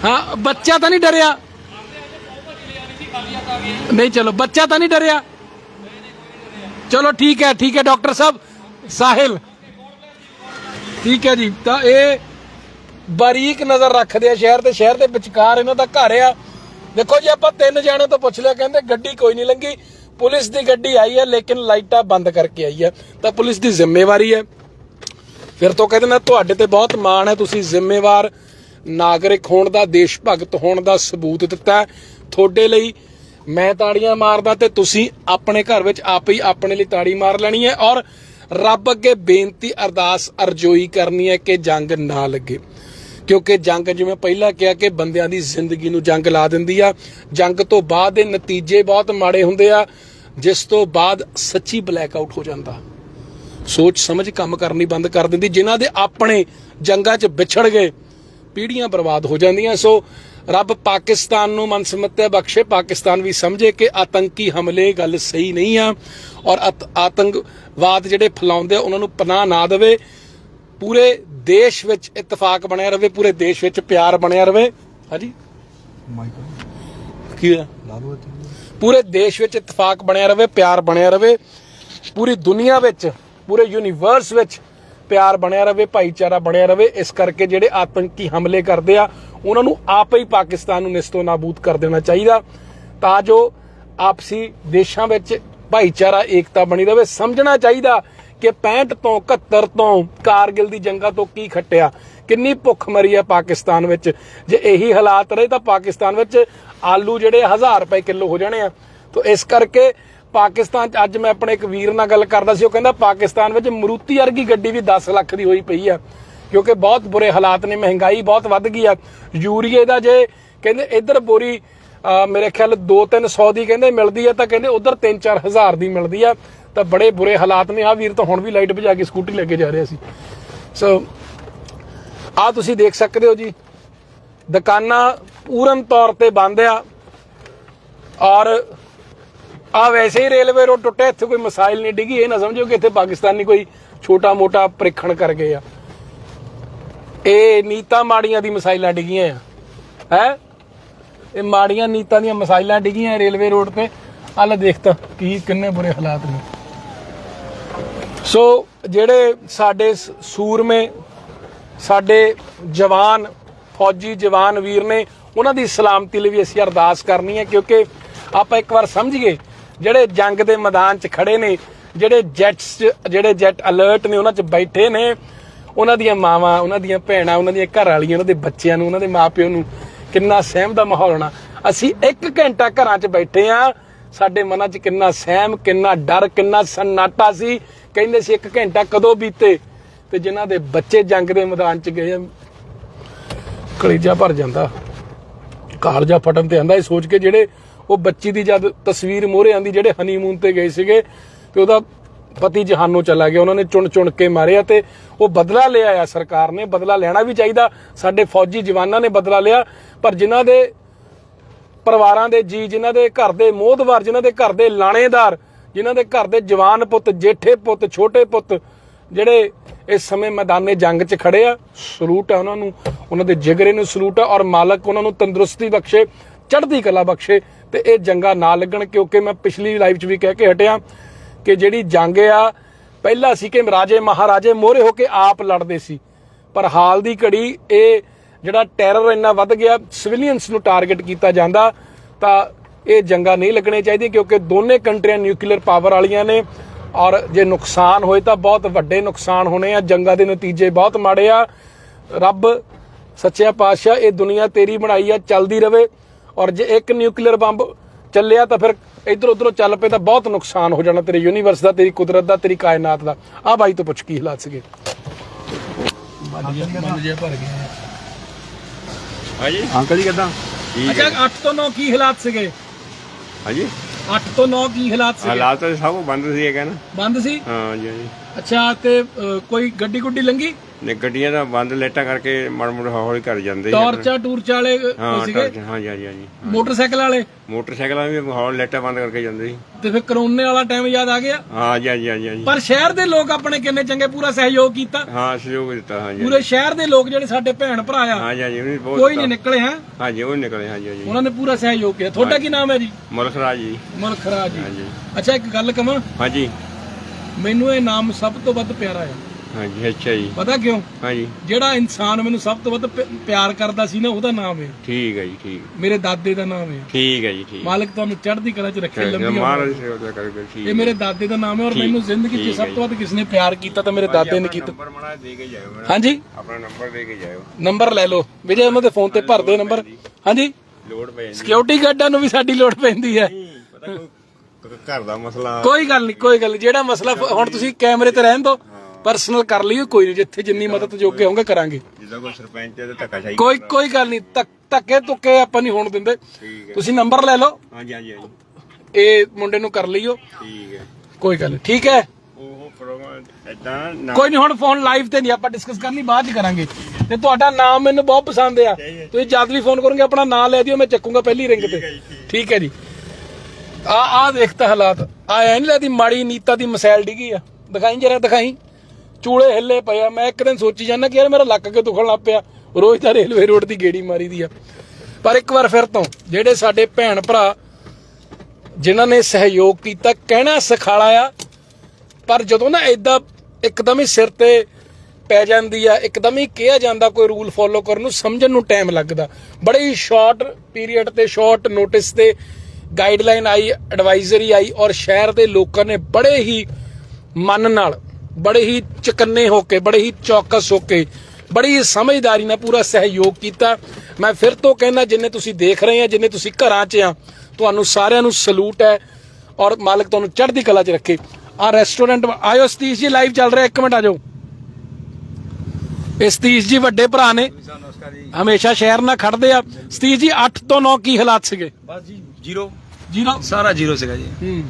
ਹਾਂ, ਬੱਚਾ ਤਾਂ ਨਹੀਂ ਡਰਿਆ? ਨਹੀਂ, ਚਲੋ, ਬੱਚਾ ਤਾਂ ਨਹੀਂ ਡਰਿਆ? ਚਲੋ, ਠੀਕ ਹੈ ਠੀਕ ਹੈ, ਡਾਕਟਰ ਸਾਹਿਬ, ਸਾਹਿਲ। ਠੀਕ ਹੈ ਜੀ, ਤਾਂ ਇਹ ਬਾਰੀਕ ਨਜ਼ਰ ਰੱਖਦੇ ਆ ਸ਼ਹਿਰ ਤੇ ਸ਼ਹਿਰ ਦੇ ਵਿਚਕਾਰ ਇਹਨਾਂ ਦਾ ਘਰ ਆ। ਦੇਖੋ ਜੀ, ਆਪਾਂ ਤਿੰਨ ਜਾਣੇ ਤੋਂ ਪੁੱਛ ਲਿਆ, ਕਹਿੰਦੇ ਗੱਡੀ ਕੋਈ ਨਹੀਂ ਲੰਗੀ ਪੁਲਿਸ ਦੀ ਗੱਡੀ ਆਈ ਹੈ, ਲੇਕਿਨ ਲਾਈਟਾਂ ਬੰਦ ਕਰਕੇ ਆਈ ਹੈ। ਤਾਂ ਪੁਲਿਸ ਦੀ ਜ਼ਿੰਮੇਵਾਰੀ ਹੈ। ਫਿਰ ਤੋਂ ਕਹਿੰਦੇ ਮੈਂ ਤੁਹਾਡੇ ਤੇ ਬਹੁਤ ਮਾਣ ਹੈ, ਤੁਸੀਂ ਜ਼ਿੰਮੇਵਾਰ ਨਾਗਰਿਕ ਹੋਣ ਦਾ, ਦੇਸ਼ ਭਗਤ ਹੋਣ ਦਾ ਸਬੂਤ ਦਿੱਤਾ ਤੁਹਾਡੇ ਲਈ ਮੈਂ ਤਾੜੀਆਂ ਮਾਰਦਾ ਤੇ ਤੁਸੀਂ ਆਪਣੇ ਘਰ ਵਿੱਚ ਆਪ ਹੀ ਆਪਣੇ ਲਈ ਤਾੜੀ ਮਾਰ ਲੈਣੀ ਹੈ ਔਰ ਰੱਬ ਅੱਗੇ ਬੇਨਤੀ, ਅਰਦਾਸ, ਅਰਜ਼ੋਈ ਕਰਨੀ ਹੈ ਕਿ ਜੰਗ ਨਾ ਲੱਗੇ। ਕਿਉਂਕਿ ਜੰਗ ਜਿਵੇਂ ਪਹਿਲਾਂ ਕਿਹਾ ਕਿ ਬੰਦਿਆਂ ਦੀ ਜ਼ਿੰਦਗੀ ਨੂੰ ਜੰਗ ਲਾ ਦਿੰਦੀ ਆ, ਜੰਗ ਤੋਂ ਬਾਅਦ ਦੇ ਨਤੀਜੇ ਬਹੁਤ ਮਾੜੇ ਹੁੰਦੇ ਆ, ਜਿਸ ਤੋਂ ਬਾਅਦ ਸੱਚੀ ਬਲੈਕ ਆਊਟ ਹੋ ਜਾਂਦਾ। ਸੋਚ ਸਮਝ ਕੰਮ ਕਰਨੀ ਬੰਦ ਕਰ ਦਿੰਦੀ, ਜਿਨ੍ਹਾਂ ਦੇ ਆਪਣੇ ਜੰਗਾਂ 'ਚ ਵਿਛੜ ਗਏ, ਪੀੜ੍ਹੀਆਂ ਬਰਬਾਦ ਹੋ ਜਾਂਦੀਆਂ। ਸੋ ਰੱਬ ਪਾਕਿਸਤਾਨ ਨੂੰ ਮਨਸਮਤਿਆ ਬਖਸ਼ੇ। ਪਾਕਿਸਤਾਨ ਵੀ ਸਮਝੇ ਕਿ ਆਤੰਕੀ ਹਮਲੇ ਗੱਲ ਸਹੀ ਨਹੀਂ ਆ ਔਰ ਆਤੰਕਵਾਦ ਜਿਹੜੇ ਫੈਲਾਉਂਦੇ ਉਹਨਾਂ ਨੂੰ ਪਨਾਹ ਨਾ ਦੇਵੇ। ਪੂਰੇ ਦੇਸ਼ ਵਿੱਚ ਇਤਫਾਕ ਬਣਿਆ ਰਵੇ, ਪੂਰੇ ਦੇਸ਼ ਵਿੱਚ ਪਿਆਰ ਬਣਿਆ ਰਵੇ। ਹਾਂਜੀ? ਕੀ ਹੋਇਆ? ਪੂਰੇ ਦੇਸ਼ ਵਿੱਚ ਇਤਫਾਕ ਬਣਿਆ ਰਵੇ, ਪਿਆਰ ਬਣਿਆ ਰਵੇ। ਪੂਰੀ ਦੁਨੀਆ ਵਿੱਚ ਪੂਰੇ ਯੂਨੀਵਰਸ ਵਿੱਚ ਪਿਆਰ ਬਣਿਆ ਰਵੇ, ਭਾਈਚਾਰਾ ਬਣਿਆ ਰਵੇ, ਇਸ ਕਰਕੇ ਜਿਹੜੇ ਆਤੰਕੀ ਹਮਲੇ ਕਰਦੇ ਆ, ਉਹਨਾਂ ਨੂੰ ਆਪ ਹੀ ਪਾਕਿਸਤਾਨ ਨੂੰ ਨਿਸਤੋ ਨਾਬੂਦ ਕਰ ਦੇਣਾ ਚਾਹੀਦਾ। ਤਾਂ ਜੋ ਆਪਸੀ ਦੇਸ਼ਾਂ ਵਿੱਚ ਭਾਈਚਾਰਾ, ਏਕਤਾ ਬਣੀ ਰਵੇ। ਸਮਝਣਾ ਚਾਹੀਦਾ ਕਿ 65 ਤੋਂ 71 ਤੋਂ ਕਾਰਗਿਲ ਦੀ ਜੰਗਾਂ ਤੋਂ ਕੀ ਖੱਟਿਆ? ਕਿੰਨੀ ਭੁੱਖ ਮਰੀ ਹੈ ਪਾਕਿਸਤਾਨ ਵਿੱਚ? ਜੇ ਇਹੀ ਹਾਲਾਤ ਰਹੇ ਤਾਂ ਪਾਕਿਸਤਾਨ ਵਿੱਚ ਆਲੂ ਜਿਹੜੇ 1000 ਰੁਪਏ ਕਿਲੋ ਹੋ ਜਾਣੇ ਆ। ਤਾਂ ਇਸ ਕਰਕੇ ਪਾਕਿਸਤਾਨ ਚ ਅੱਜ ਮੈਂ ਆਪਣੇ ਇੱਕ ਵੀਰ ਨਾਲ ਗੱਲ ਕਰਦਾ ਸੀ, ਉਹ ਕਹਿੰਦਾ ਪਾਕਿਸਤਾਨ ਵਿੱਚ ਮਰੂਤੀ ਵਰਗੀ ਗੱਡੀ ਵੀ 10 ਲੱਖ ਦੀ ਹੋਈ ਪਈ ਆ। ਕਿਉਂਕਿ ਬਹੁਤ ਬੁਰੇ ਹਾਲਾਤ ਨੇ, ਮਹਿੰਗਾਈ ਬਹੁਤ ਵੱਧ ਗਈ ਆ। ਯੂਰੀਏ ਦਾ ਜੇ ਕਹਿੰਦੇ ਇੱਧਰ ਬੋਰੀ ਮੇਰੇ ਖਿਆਲ 2-300 ਦੀ ਕਹਿੰਦੇ ਮਿਲਦੀ ਆ, ਤਾਂ ਕਹਿੰਦੇ ਉਧਰ 3-4 ਹਜ਼ਾਰ ਦੀ ਮਿਲਦੀ ਆ। ਤਾਂ ਬੜੇ ਬੁਰੇ ਹਾਲਾਤ ਨੇ। ਆ ਵੀਰ ਤਾਂ ਹੁਣ ਵੀ ਲਾਈਟ ਭਜਾ ਕੇ ਸਕੂਟੀ ਲੈ ਕੇ ਜਾ ਰਿਹਾ ਸੀ। ਸੋ ਆ ਤੁਸੀਂ ਦੇਖ ਸਕਦੇ ਹੋ ਜੀ। ਦੁਕਾਨਾਂ ਪੂਰਨ ਤੌਰ ਤੇ ਬੰਦ ਆ। ਔਰ ਆ ਵੈਸੇ ਹੀ ਰੇਲਵੇ ਰੋਡ ਟੁੱਟਿਆ, ਇੱਥੇ ਕੋਈ ਮਿਸਾਈਲ ਨਹੀਂ ਡਿੱਗੀ, ਇਹ ਨਾ ਸਮਝੋ ਕਿ ਇੱਥੇ ਪਾਕਿਸਤਾਨੀ ਕੋਈ ਛੋਟਾ ਮੋਟਾ ਪ੍ਰੀਖਣ ਕਰ ਗਏ ਆ। ਇਹ ਨੀਤਾ ਮਾੜੀਆਂ ਦੀ ਮਿਸਾਈਲਾਂ ਡਿੱਗੀਆਂ ਆ। ਹੈ? ਇਹ ਮਾੜੀਆਂ ਨੀਤਾਂ ਦੀਆਂ ਮਿਸਾਈਲਾਂ ਡਿੱਗੀਆਂ ਰੇਲਵੇ ਰੋਡ ਤੇ। ਹਲ ਦੇਖ ਤਾਂ, ਕੀ ਕਿੰਨੇ ਬੁਰੇ ਹਾਲਾਤ ਨੇ। ਸੋ, ਜਿਹੜੇ ਸਾਡੇ ਸੂਰਮੇ, ਸਾਡੇ ਜਵਾਨ, ਫੌਜੀ ਜਵਾਨ ਵੀਰ ਨੇ, ਉਹਨਾਂ ਦੀ ਸਲਾਮਤੀ ਲਈ ਵੀ ਅਸੀਂ ਅਰਦਾਸ ਕਰਨੀ ਹੈ, ਕਿਉਂਕਿ ਆਪਾਂ ਇੱਕ ਵਾਰ ਸਮਝੀਏ ਜਿਹੜੇ ਜੰਗ ਦੇ ਮੈਦਾਨ 'ਚ ਖੜੇ ਨੇ ਜਿਹੜੇ ਜੈਟਸ ਜਿਹੜੇ ਜੈਟ ਅਲਰਟ ਨੇ ਉਹਨਾਂ 'ਚ ਬੈਠੇ ਨੇ ਉਹਨਾਂ ਦੀਆਂ ਮਾਵਾਂ ਉਹਨਾਂ ਦੀਆਂ ਭੈਣਾਂ ਉਹਨਾਂ ਦੀਆਂ ਘਰ ਵਾਲੀਆਂ ਉਹਨਾਂ ਦੇ ਬੱਚਿਆਂ ਨੂੰ ਉਹਨਾਂ ਦੇ ਮਾਪਿਓ ਨੂੰ ਕਿੰਨਾ ਸਹਿਮ ਦਾ ਮਾਹੌਲ ਹੋਣਾ। ਅਸੀਂ 1 ਘੰਟਾ ਘਰਾਂ 'ਚ ਬੈਠੇ ਆ ਸਾਡੇ ਮਨਾਂ 'ਚ ਕਿੰਨਾ ਸਹਿਮ ਕਿੰਨਾ ਡਰ ਕਿੰਨਾ ਸન્ਨਾਟਾ ਸੀ। ਕਹਿੰਦੇ ਸੀ 1 ਘੰਟਾ ਕਦੋਂ ਬੀਤੇ? ਤੇ ਜਿਨ੍ਹਾਂ ਦੇ ਬੱਚੇ ਜੰਗ ਦੇ ਮੈਦਾਨ 'ਚ ਗਏ ਆ, ਕਲੇਜਾ ਭਰ ਜਾਂਦਾ ਕਾਲਜਾ ਫਟਣ ਤੇ ਆਂਦਾ। ਇਹ ਸੋਚ ਕੇ ਜਿਹੜੇ ਉਹ ਬੱਚੀ ਦੀ ਜਦ ਤਸਵੀਰ ਮੋਹਰੇ ਆਂਦੀ ਜਿਹੜੇ ਹਨੀਮੂਨ ਤੇ ਗਏ ਸੀਗੇ ਤੇ ਉਹਦਾ ਪਤੀ ਜਹਾਨੋਂ ਚਲਾ ਗਿਆ, ਉਹਨਾਂ ਨੇ ਚੁਣ ਚੁਣ ਕੇ ਮਾਰਿਆ ਤੇ ਉਹ ਬਦਲਾ ਲਿਆ ਆ ਸਰਕਾਰ ਨੇ, ਬਦਲਾ ਲੈਣਾ ਵੀ ਚਾਹੀਦਾ। ਸਾਡੇ ਫੌਜੀ ਜਵਾਨਾਂ ਨੇ ਬਦਲਾ ਲਿਆ, ਪਰ ਜਿਨ੍ਹਾਂ ਦੇ ਪਰਿਵਾਰਾਂ ਦੇ ਜੀ, ਜਿਨ੍ਹਾਂ ਦੇ ਘਰ ਦੇ ਮੋਹਦਵਾਰ, ਜਿਨ੍ਹਾਂ ਦੇ ਘਰ ਦੇ ਲਾਣੇਦਾਰ, ਜਿਨ੍ਹਾਂ ਦੇ ਘਰ ਦੇ ਜਵਾਨ ਪੁੱਤ, ਜੇਠੇ ਪੁੱਤ, ਛੋਟੇ ਪੁੱਤ, ਜਿਹੜੇ ਇਸ ਸਮੇਂ ਮੈਦਾਨੇ ਜੰਗ 'ਚ ਖੜੇ ਆ, ਸਲੂਟ ਆ ਉਹਨਾਂ ਨੂੰ, ਉਹਨਾਂ ਦੇ ਜਿਗਰੇ ਨੂੰ ਸਲੂਟ ਆ ਔਰ ਮਾਲਕ ਉਹਨਾਂ ਨੂੰ ਤੰਦਰੁਸਤੀ ਬਖਸ਼ੇ। ਚੜ੍ਹਦੀ ਕਲਾ ਬਖਸ਼ੇ ਤੇ ਇਹ ਜੰਗਾ ਨਾ ਲੱਗਣ, ਕਿਉਂਕਿ ਮੈਂ ਪਿਛਲੀ ਲਾਈਵ 'ਚ ਵੀ ਕਹਿ ਕੇ ਹਟਿਆ ਕਿ ਜਿਹੜੀ ਜੰਗ ਆ, ਪਹਿਲਾਂ ਸੀ ਕਿ ਰਾਜੇ ਮਹਾਰਾਜੇ ਮੋਹਰੇ ਹੋ ਕੇ ਆਪ ਲੜਦੇ ਸੀ, ਪਰ ਹਾਲ ਦੀ ਘੜੀ ਇਹ ਜਿਹੜਾ ਟੈਰਰ ਇੰਨਾ ਵੱਧ ਗਿਆ ਸਿਵਿਲੀਅਨਸ ਨੂੰ ਟਾਰਗੇਟ ਕੀਤਾ ਜਾਂਦਾ, ਤਾਂ ਇਹ ਜੰਗਾ ਨਹੀਂ ਲੱਗਣੇ ਚਾਹੀਦੀ ਕਿਉਂਕਿ ਦੋਨੇ ਕੰਟਰੀਆਂ ਨਿਊਕਲੀਅਰ ਪਾਵਰ ਵਾਲੀਆਂ ਨੇ, ਔਰ ਜੇ ਨੁਕਸਾਨ ਹੋਏ ਤਾਂ ਬਹੁਤ ਵੱਡੇ ਨੁਕਸਾਨ ਹੋਣੇ ਆ, ਜੰਗਾਂ ਦੇ ਨਤੀਜੇ ਬਹੁਤ ਮਾੜੇ ਆ। ਰੱਬ, ਸੱਚਿਆ ਪਾਤਸ਼ਾਹ, ਇਹ ਦੁਨੀਆ ਤੇਰੀ ਬਣਾਈ ਆ, ਚੱਲਦੀ ਰਵੇ। ਔਰ ਜੇ ਇੱਕ ਨਿਊਕਲੀਅਰ ਬੰਬ ਚੱਲਿਆ ਤਾਂ ਫਿਰ ਇਧਰ ਉਧਰੋਂ ਚੱਲ ਪਏ ਤਾਂ ਬਹੁਤ ਨੁਕਸਾਨ ਹੋ ਜਾਣਾ ਤੇਰੇ ਯੂਨੀਵਰਸ ਦਾ ਤੇਰੀ ਕੁਦਰਤ ਦਾ ਤੇਰੀ ਕਾਇਨਾਤ ਦਾ। ਆ ਬਾਈ ਤੋਂ ਪੁੱਛ ਕੀ ਹਾਲਾਤ ਸੀਗੇ? ਬੰਦ ਜੇ ਭਰ ਗਏ ਹਾਂਜੀ। ਅੰਕਲ ਜੀ ਕਿਦਾਂ? ਠੀਕ ਅੱਛਾ ਹੈ 8 ਤੋਂ 9 ਕੀ ਹਾਲਾਤ ਸੀਗੇ? ਹਾਂਜੀ। 8 ਤੋਂ 9 ਕੀ ਹਾਲਾਤ ਸੀਗੇ? ਹਾਲਾਤ ਤਾਂ ਸਭ ਬੰਦ ਸੀ ਹੈਗਾ ਨਾ ਬੰਦ ਸੀ? ਹਾਂ ਜੀ ਹਾਂਜੀ। ਅੱਛਾ ਤੇ ਅ, ਕੋਈ ਗੱਡੀ ਗੁੱਡੀ ਲੰਗੀ ਨੇ ਗੱਡੀਆਂ ਦਾ ਬੰਦ ਲੈਟਾਂ ਕਰਕੇ ਮੜ ਮੁੜ ਹੌਲੀ ਕਰ ਜਾਂਦੇ ਸੀ ਟਾਰਚਾ ਟੂਰਚਾ ਵਾਲੇ ਹਾਂ ਸੀਗੇ? ਟਾਰਚ, ਹਾਂਜੀ ਹਾਂਜੀ ਹਾਂਜੀ। ਮੋਟਰਸਾਈਕਲ ਵਾਲੇ? ਮੋਟਰਸਾਈਕਲਾਂ ਵੀ ਹੌਲੀ ਲੈਟਾਂ ਬੰਦ ਕਰਕੇ ਜਾਂਦੇ ਸੀ। ਤੇ ਫਿਰ ਕਰੋਨੇ ਵਾਲਾ ਟਾਈਮ ਯਾਦ ਆ ਗਿਆ? ਹਾਂ ਜੀ ਹਾਂਜੀ ਹਾਂਜੀ ਹਾਂਜੀ। ਪਰ ਸ਼ਹਿਰ ਦੇ ਲੋਕ ਆਪਣੇ ਕਿੰਨੇ ਚੰਗੇ ਪੂਰਾ ਸਹਿਯੋਗ ਕੀਤਾ। ਹਾਂ ਸਹਿਯੋਗ ਦਿੱਤਾ ਹਾਂਜੀ ਪੂਰੇ ਸ਼ਹਿਰ ਦੇ ਲੋਕ ਜਿਹੜੇ ਸਾਡੇ ਭੈਣ ਭਰਾ ਆ ਹਾਂਜੀ ਹਾਂਜੀ ਉਹਨੇ ਬਹੁਤ ਕੋਈ ਨਹੀਂ ਦਿੱਤਾ। ਨਿਕਲੇ ਹੈ? ਹਾਂਜੀ ਉਹ ਨਿਕਲੇ ਹਾਂਜੀ ਹਾਂਜੀ। ਉਹਨਾਂ ਨੇ ਪੂਰਾ ਸਹਿਯੋਗ ਕੀਤਾ। ਤੁਹਾਡਾ ਕੀ ਨਾਮ ਹੈ ਜੀ? ਮੁਲਕ ਰਾਜ ਜੀ। ਮੁਲਖ ਰਾਜ ਜੀ। ਹਾਂਜੀ। ਅੱਛਾ ਇੱਕ ਗੱਲ ਕਵਾਂ? ਹਾਂਜੀ। ਮੈਨੂੰ ਇਹ ਨਾਮ ਸਭ ਤੋਂ ਵੱਧ ਪਿਆਰਾ ਹੈ ਹਾਂਜੀ ਅੱਛਾ ਜੀ। ਪਤਾ ਕਿਉਂ? ਹਾਂਜੀ। ਜਿਹੜਾ ਇਨਸਾਨ ਮੈਨੂੰ ਸਭ ਤੋਂ ਵੱਧ ਪ- ਪਿਆਰ ਕਰਦਾ ਸੀ ਨਾ ਉਹਦਾ ਨਾਮ ਹੈ। ਠੀਕ ਹੈ ਜੀ ਠੀਕ। ਮੇਰੇ ਦਾਦੇ ਦਾ ਨਾਮ ਹੈ। ਠੀਕ ਹੈ ਜੀ ਠੀਕ। ਮਾਲਕ ਤੁਹਾਨੂੰ ਚੜ੍ਹਦੀ ਕਲਾ 'ਚ ਰੱਖੇ ਲੰਬੀ ਉਮਰ ਮਹਾਰਾਜ ਸੇਵਾ ਕਰੇਗਾ ਠੀਕ ਇਹ ਮੇਰੇ ਦਾਦੇ ਦਾ ਨਾਮ ਹੈ ਔਰ ਮੈਨੂੰ ਜ਼ਿੰਦਗੀ 'ਚ ਸਭ ਹੈ ਤੋਂ ਵੱਧ ਕਿਸ ਨੇ ਪਿਆਰ ਕੀਤਾ ਤਾਂ ਮੇਰੇ ਦਾਦੇ ਨੇ ਕੀਤਾ। ਨੰਬਰ ਮਣਾ ਦੇ ਕੇ ਜਾਇਓ ਮੇਰਾ। ਹਾਂਜੀ। ਆਪਣਾ ਨੰਬਰ ਦੇ ਕੇ ਜਾਇਓ। ਨੰਬਰ ਲੈ ਲਓ। ਵਿਜੇ ਉਹਨਾਂ ਦੇ ਫੋਨ ਤੇ ਭਰ ਦਿਓ ਨੰਬਰ। ਹਾਂਜੀ। ਲੋਡ ਪੈ ਜਾਂਦੀ ਸਿਕਿਉਰਿਟੀ ਗਾਰਡਾਂ ਨੂੰ ਵੀ ਸਾਡੀ ਲੋੜ ਪੈਂਦੀ ਹੈ। ਪਤਾ ਕੋਈ ਘਰ ਦਾ ਮਸਲਾ। ਕੋਈ ਗੱਲ ਨਹੀਂ ਕੋਈ ਗੱਲ ਨੀ ਜਿਹੜਾ ਮਸਲਾ ਫ- ਹੁਣ ਤੁਸੀਂ ਕੈਮਰੇ ਤੇ ਰਹਿਣ ਦਿਓ। ਪਰਸਨਲ ਕਰ ਲਈਓ ਕੋਈ ਨਹੀਂ ਜਿੱਥੇ ਜਿੰਨੀ ਮਦਦ ਜੋਗੇ ਹੋਗੇ ਕਰਾਂਗੇ। ਜਿੱਦਾਂ ਕੋਈ ਸਰਪੰਚ ਹੈ ਤੇ ਧੱਕਾ ਸ਼ਾਹੀ ਕੋਈ ਕੋਈ ਗੱਲ ਨਹੀਂ ਧੱਕੇ ਤੁੱਕੇ ਆਪਾਂ ਨਹੀਂ ਹੋਣ ਦਿੰਦੇ। ਠੀਕ ਹੈ। ਤੁਸੀਂ ਨੰਬਰ ਲੈ ਲਓ। ਹਾਂਜੀ ਹਾਂਜੀ ਹਾਂਜੀ। ਇਹ ਮੁੰਡੇ ਨੂੰ ਕਰ ਲਈਓ। ਠੀਕ ਹੈ। ਕੋਈ ਗੱਲ ਠੀਕ ਹੈ? ਉਹ ਪ੍ਰੋਗਰਾਮ ਇਦਾਂ ਨਾ ਕੋਈ ਨਹੀਂ ਹੁਣ ਫੋਨ ਲਾਈਵ ਤੇ ਨਹੀਂ ਆਪਾਂ ਡਿਸਕਸ ਕਰਨੀ ਬਾਅਦ ਚ ਕਰਾਂਗੇ। ਤੇ ਤੁਹਾਡਾ ਨਾਮ ਮੈਨੂੰ ਬਹੁਤ ਪਸੰਦ ਆ। ਤੁਸੀਂ ਜਦ ਵੀ ਫੋਨ ਕਰੋਗੇ ਆਪਣਾ ਨਾਮ ਲੈ ਦਿਓ ਮੈਂ ਚੱਕੂਗਾ ਪਹਿਲੀ ਰਿੰਗ ਤੇ। ਠੀਕ ਹੈ ਜੀ ਆ ਆ ਦੇਖਤਾ ਹਾਲਾਤ। ਆ ਐ ਨਹੀਂ ਲੱਗਦੀ ਮਾੜੀ ਨੀਤਾ ਦੀ ਮਸੈਲ ਡਿੱਗੀ ਆ। ਦਿਖਾਈ ਜਰਾ ਦਿਖਾਈ। ਚੂਲੇ ਹਿੱਲੇ ਪਏ ਆ। ਮੈਂ ਇੱਕ ਦਿਨ ਸੋਚੀ ਜਾਂਦਾ ਕਿ ਯਾਰ ਮੇਰਾ ਲੱਕ ਕੇ ਦੁਖਣ ਲੱਗ ਪਿਆ। ਰੋਜ਼ ਤਾਂ ਰੇਲਵੇ ਰੋਡ ਦੀ ਗੇੜੀ ਮਾਰੀ ਦੀ ਆ। ਪਰ ਇੱਕ ਵਾਰ ਫਿਰ ਤੋਂ ਜਿਹੜੇ ਸਾਡੇ ਭੈਣ ਭਰਾ, ਜਿਨ੍ਹਾਂ ਨੇ ਸਹਿਯੋਗ ਕੀਤਾ, ਕਹਿਣਾ ਸਿਖਾਲਾ ਆ। ਪਰ ਜਦੋਂ ਨਾ ਇਦਾਂ ਇੱਕਦਮ ਹੀ ਸਿਰ ਤੇ ਪੈ ਜਾਂਦੀ ਆ, ਇੱਕਦਮ ਹੀ ਕਿਹਾ ਜਾਂਦਾ ਕੋਈ ਰੂਲ ਫੋਲੋ ਕਰਨ ਨੂੰ, ਸਮਝਣ ਨੂੰ ਟਾਈਮ ਲੱਗਦਾ। ਬੜੇ ਹੀ ਸ਼ਾਰਟ ਪੀਰੀਅਡ ਤੇ, ਸ਼ਾਰਟ ਨੋਟਿਸ ਤੇ ਗਾਈਡਲਾਈਨ ਆਈ ਐਡਵਾਈਜ਼ਰੀ ਆਈ ਔਰ ਸ਼ਹਿਰ ਦੇ ਲੋਕਾਂ ਨੇ ਬੜੇ ਹੀ ਮਨ ਨਾਲ ਬੜੇ ਹੀ ਚਕੰਨੇ ਹੋ ਕੇ ਬੜੇ ਹੀ ਚੌਕਸ ਹੋ ਕੇ ਬੜੀ ਹੀ ਸਮਝਦਾਰੀ ਨਾਲ ਪੂਰਾ ਸਹਿਯੋਗ ਕੀਤਾ। ਮੈਂ ਫਿਰ ਤੋਂ ਕਹਿੰਦਾ ਜਿੰਨੇ ਤੁਸੀਂ ਦੇਖ ਰਹੇ ਆ ਜਿੰਨੇ ਤੁਸੀਂ ਘਰਾਂ 'ਚ ਆ ਤੁਹਾਨੂੰ ਸਾਰਿਆਂ ਨੂੰ ਸਲੂਟ ਹੈ ਔਰ ਮਾਲਕ ਤੁਹਾਨੂੰ ਚੜ੍ਹਦੀ ਕਲਾ 'ਚ ਰੱਖੇ। ਆ ਰੈਸਟੋਰੈਂਟ ਆਇਓ ਸਤੀਸ਼ ਜੀ ਲਾਈਵ ਚੱਲ ਰਿਹਾ ਇੱਕ ਮਿੰਟ ਆ ਜਾਓ। ਇਹ ਸਤੀਸ਼ ਜੀ ਵੱਡੇ ਭਰਾ ਨੇ। ਹਮੇਸ਼ਾ ਸ਼ਹਿਰ ਨਾਲ ਖੜਦੇ ਆ। ਸਤੀਸ਼ ਜੀ 8 ਤੋਂ 9 ਕੀ ਹਾਲਾਤ ਸੀਗੇ? ਬਸ ਜੀ ਜ਼ੀਰੋ ਜੀਰੋ ਸਾਰਾ ਜ਼ੀਰੋ ਸੀਗਾ ਜੀ। ਹੂੰ।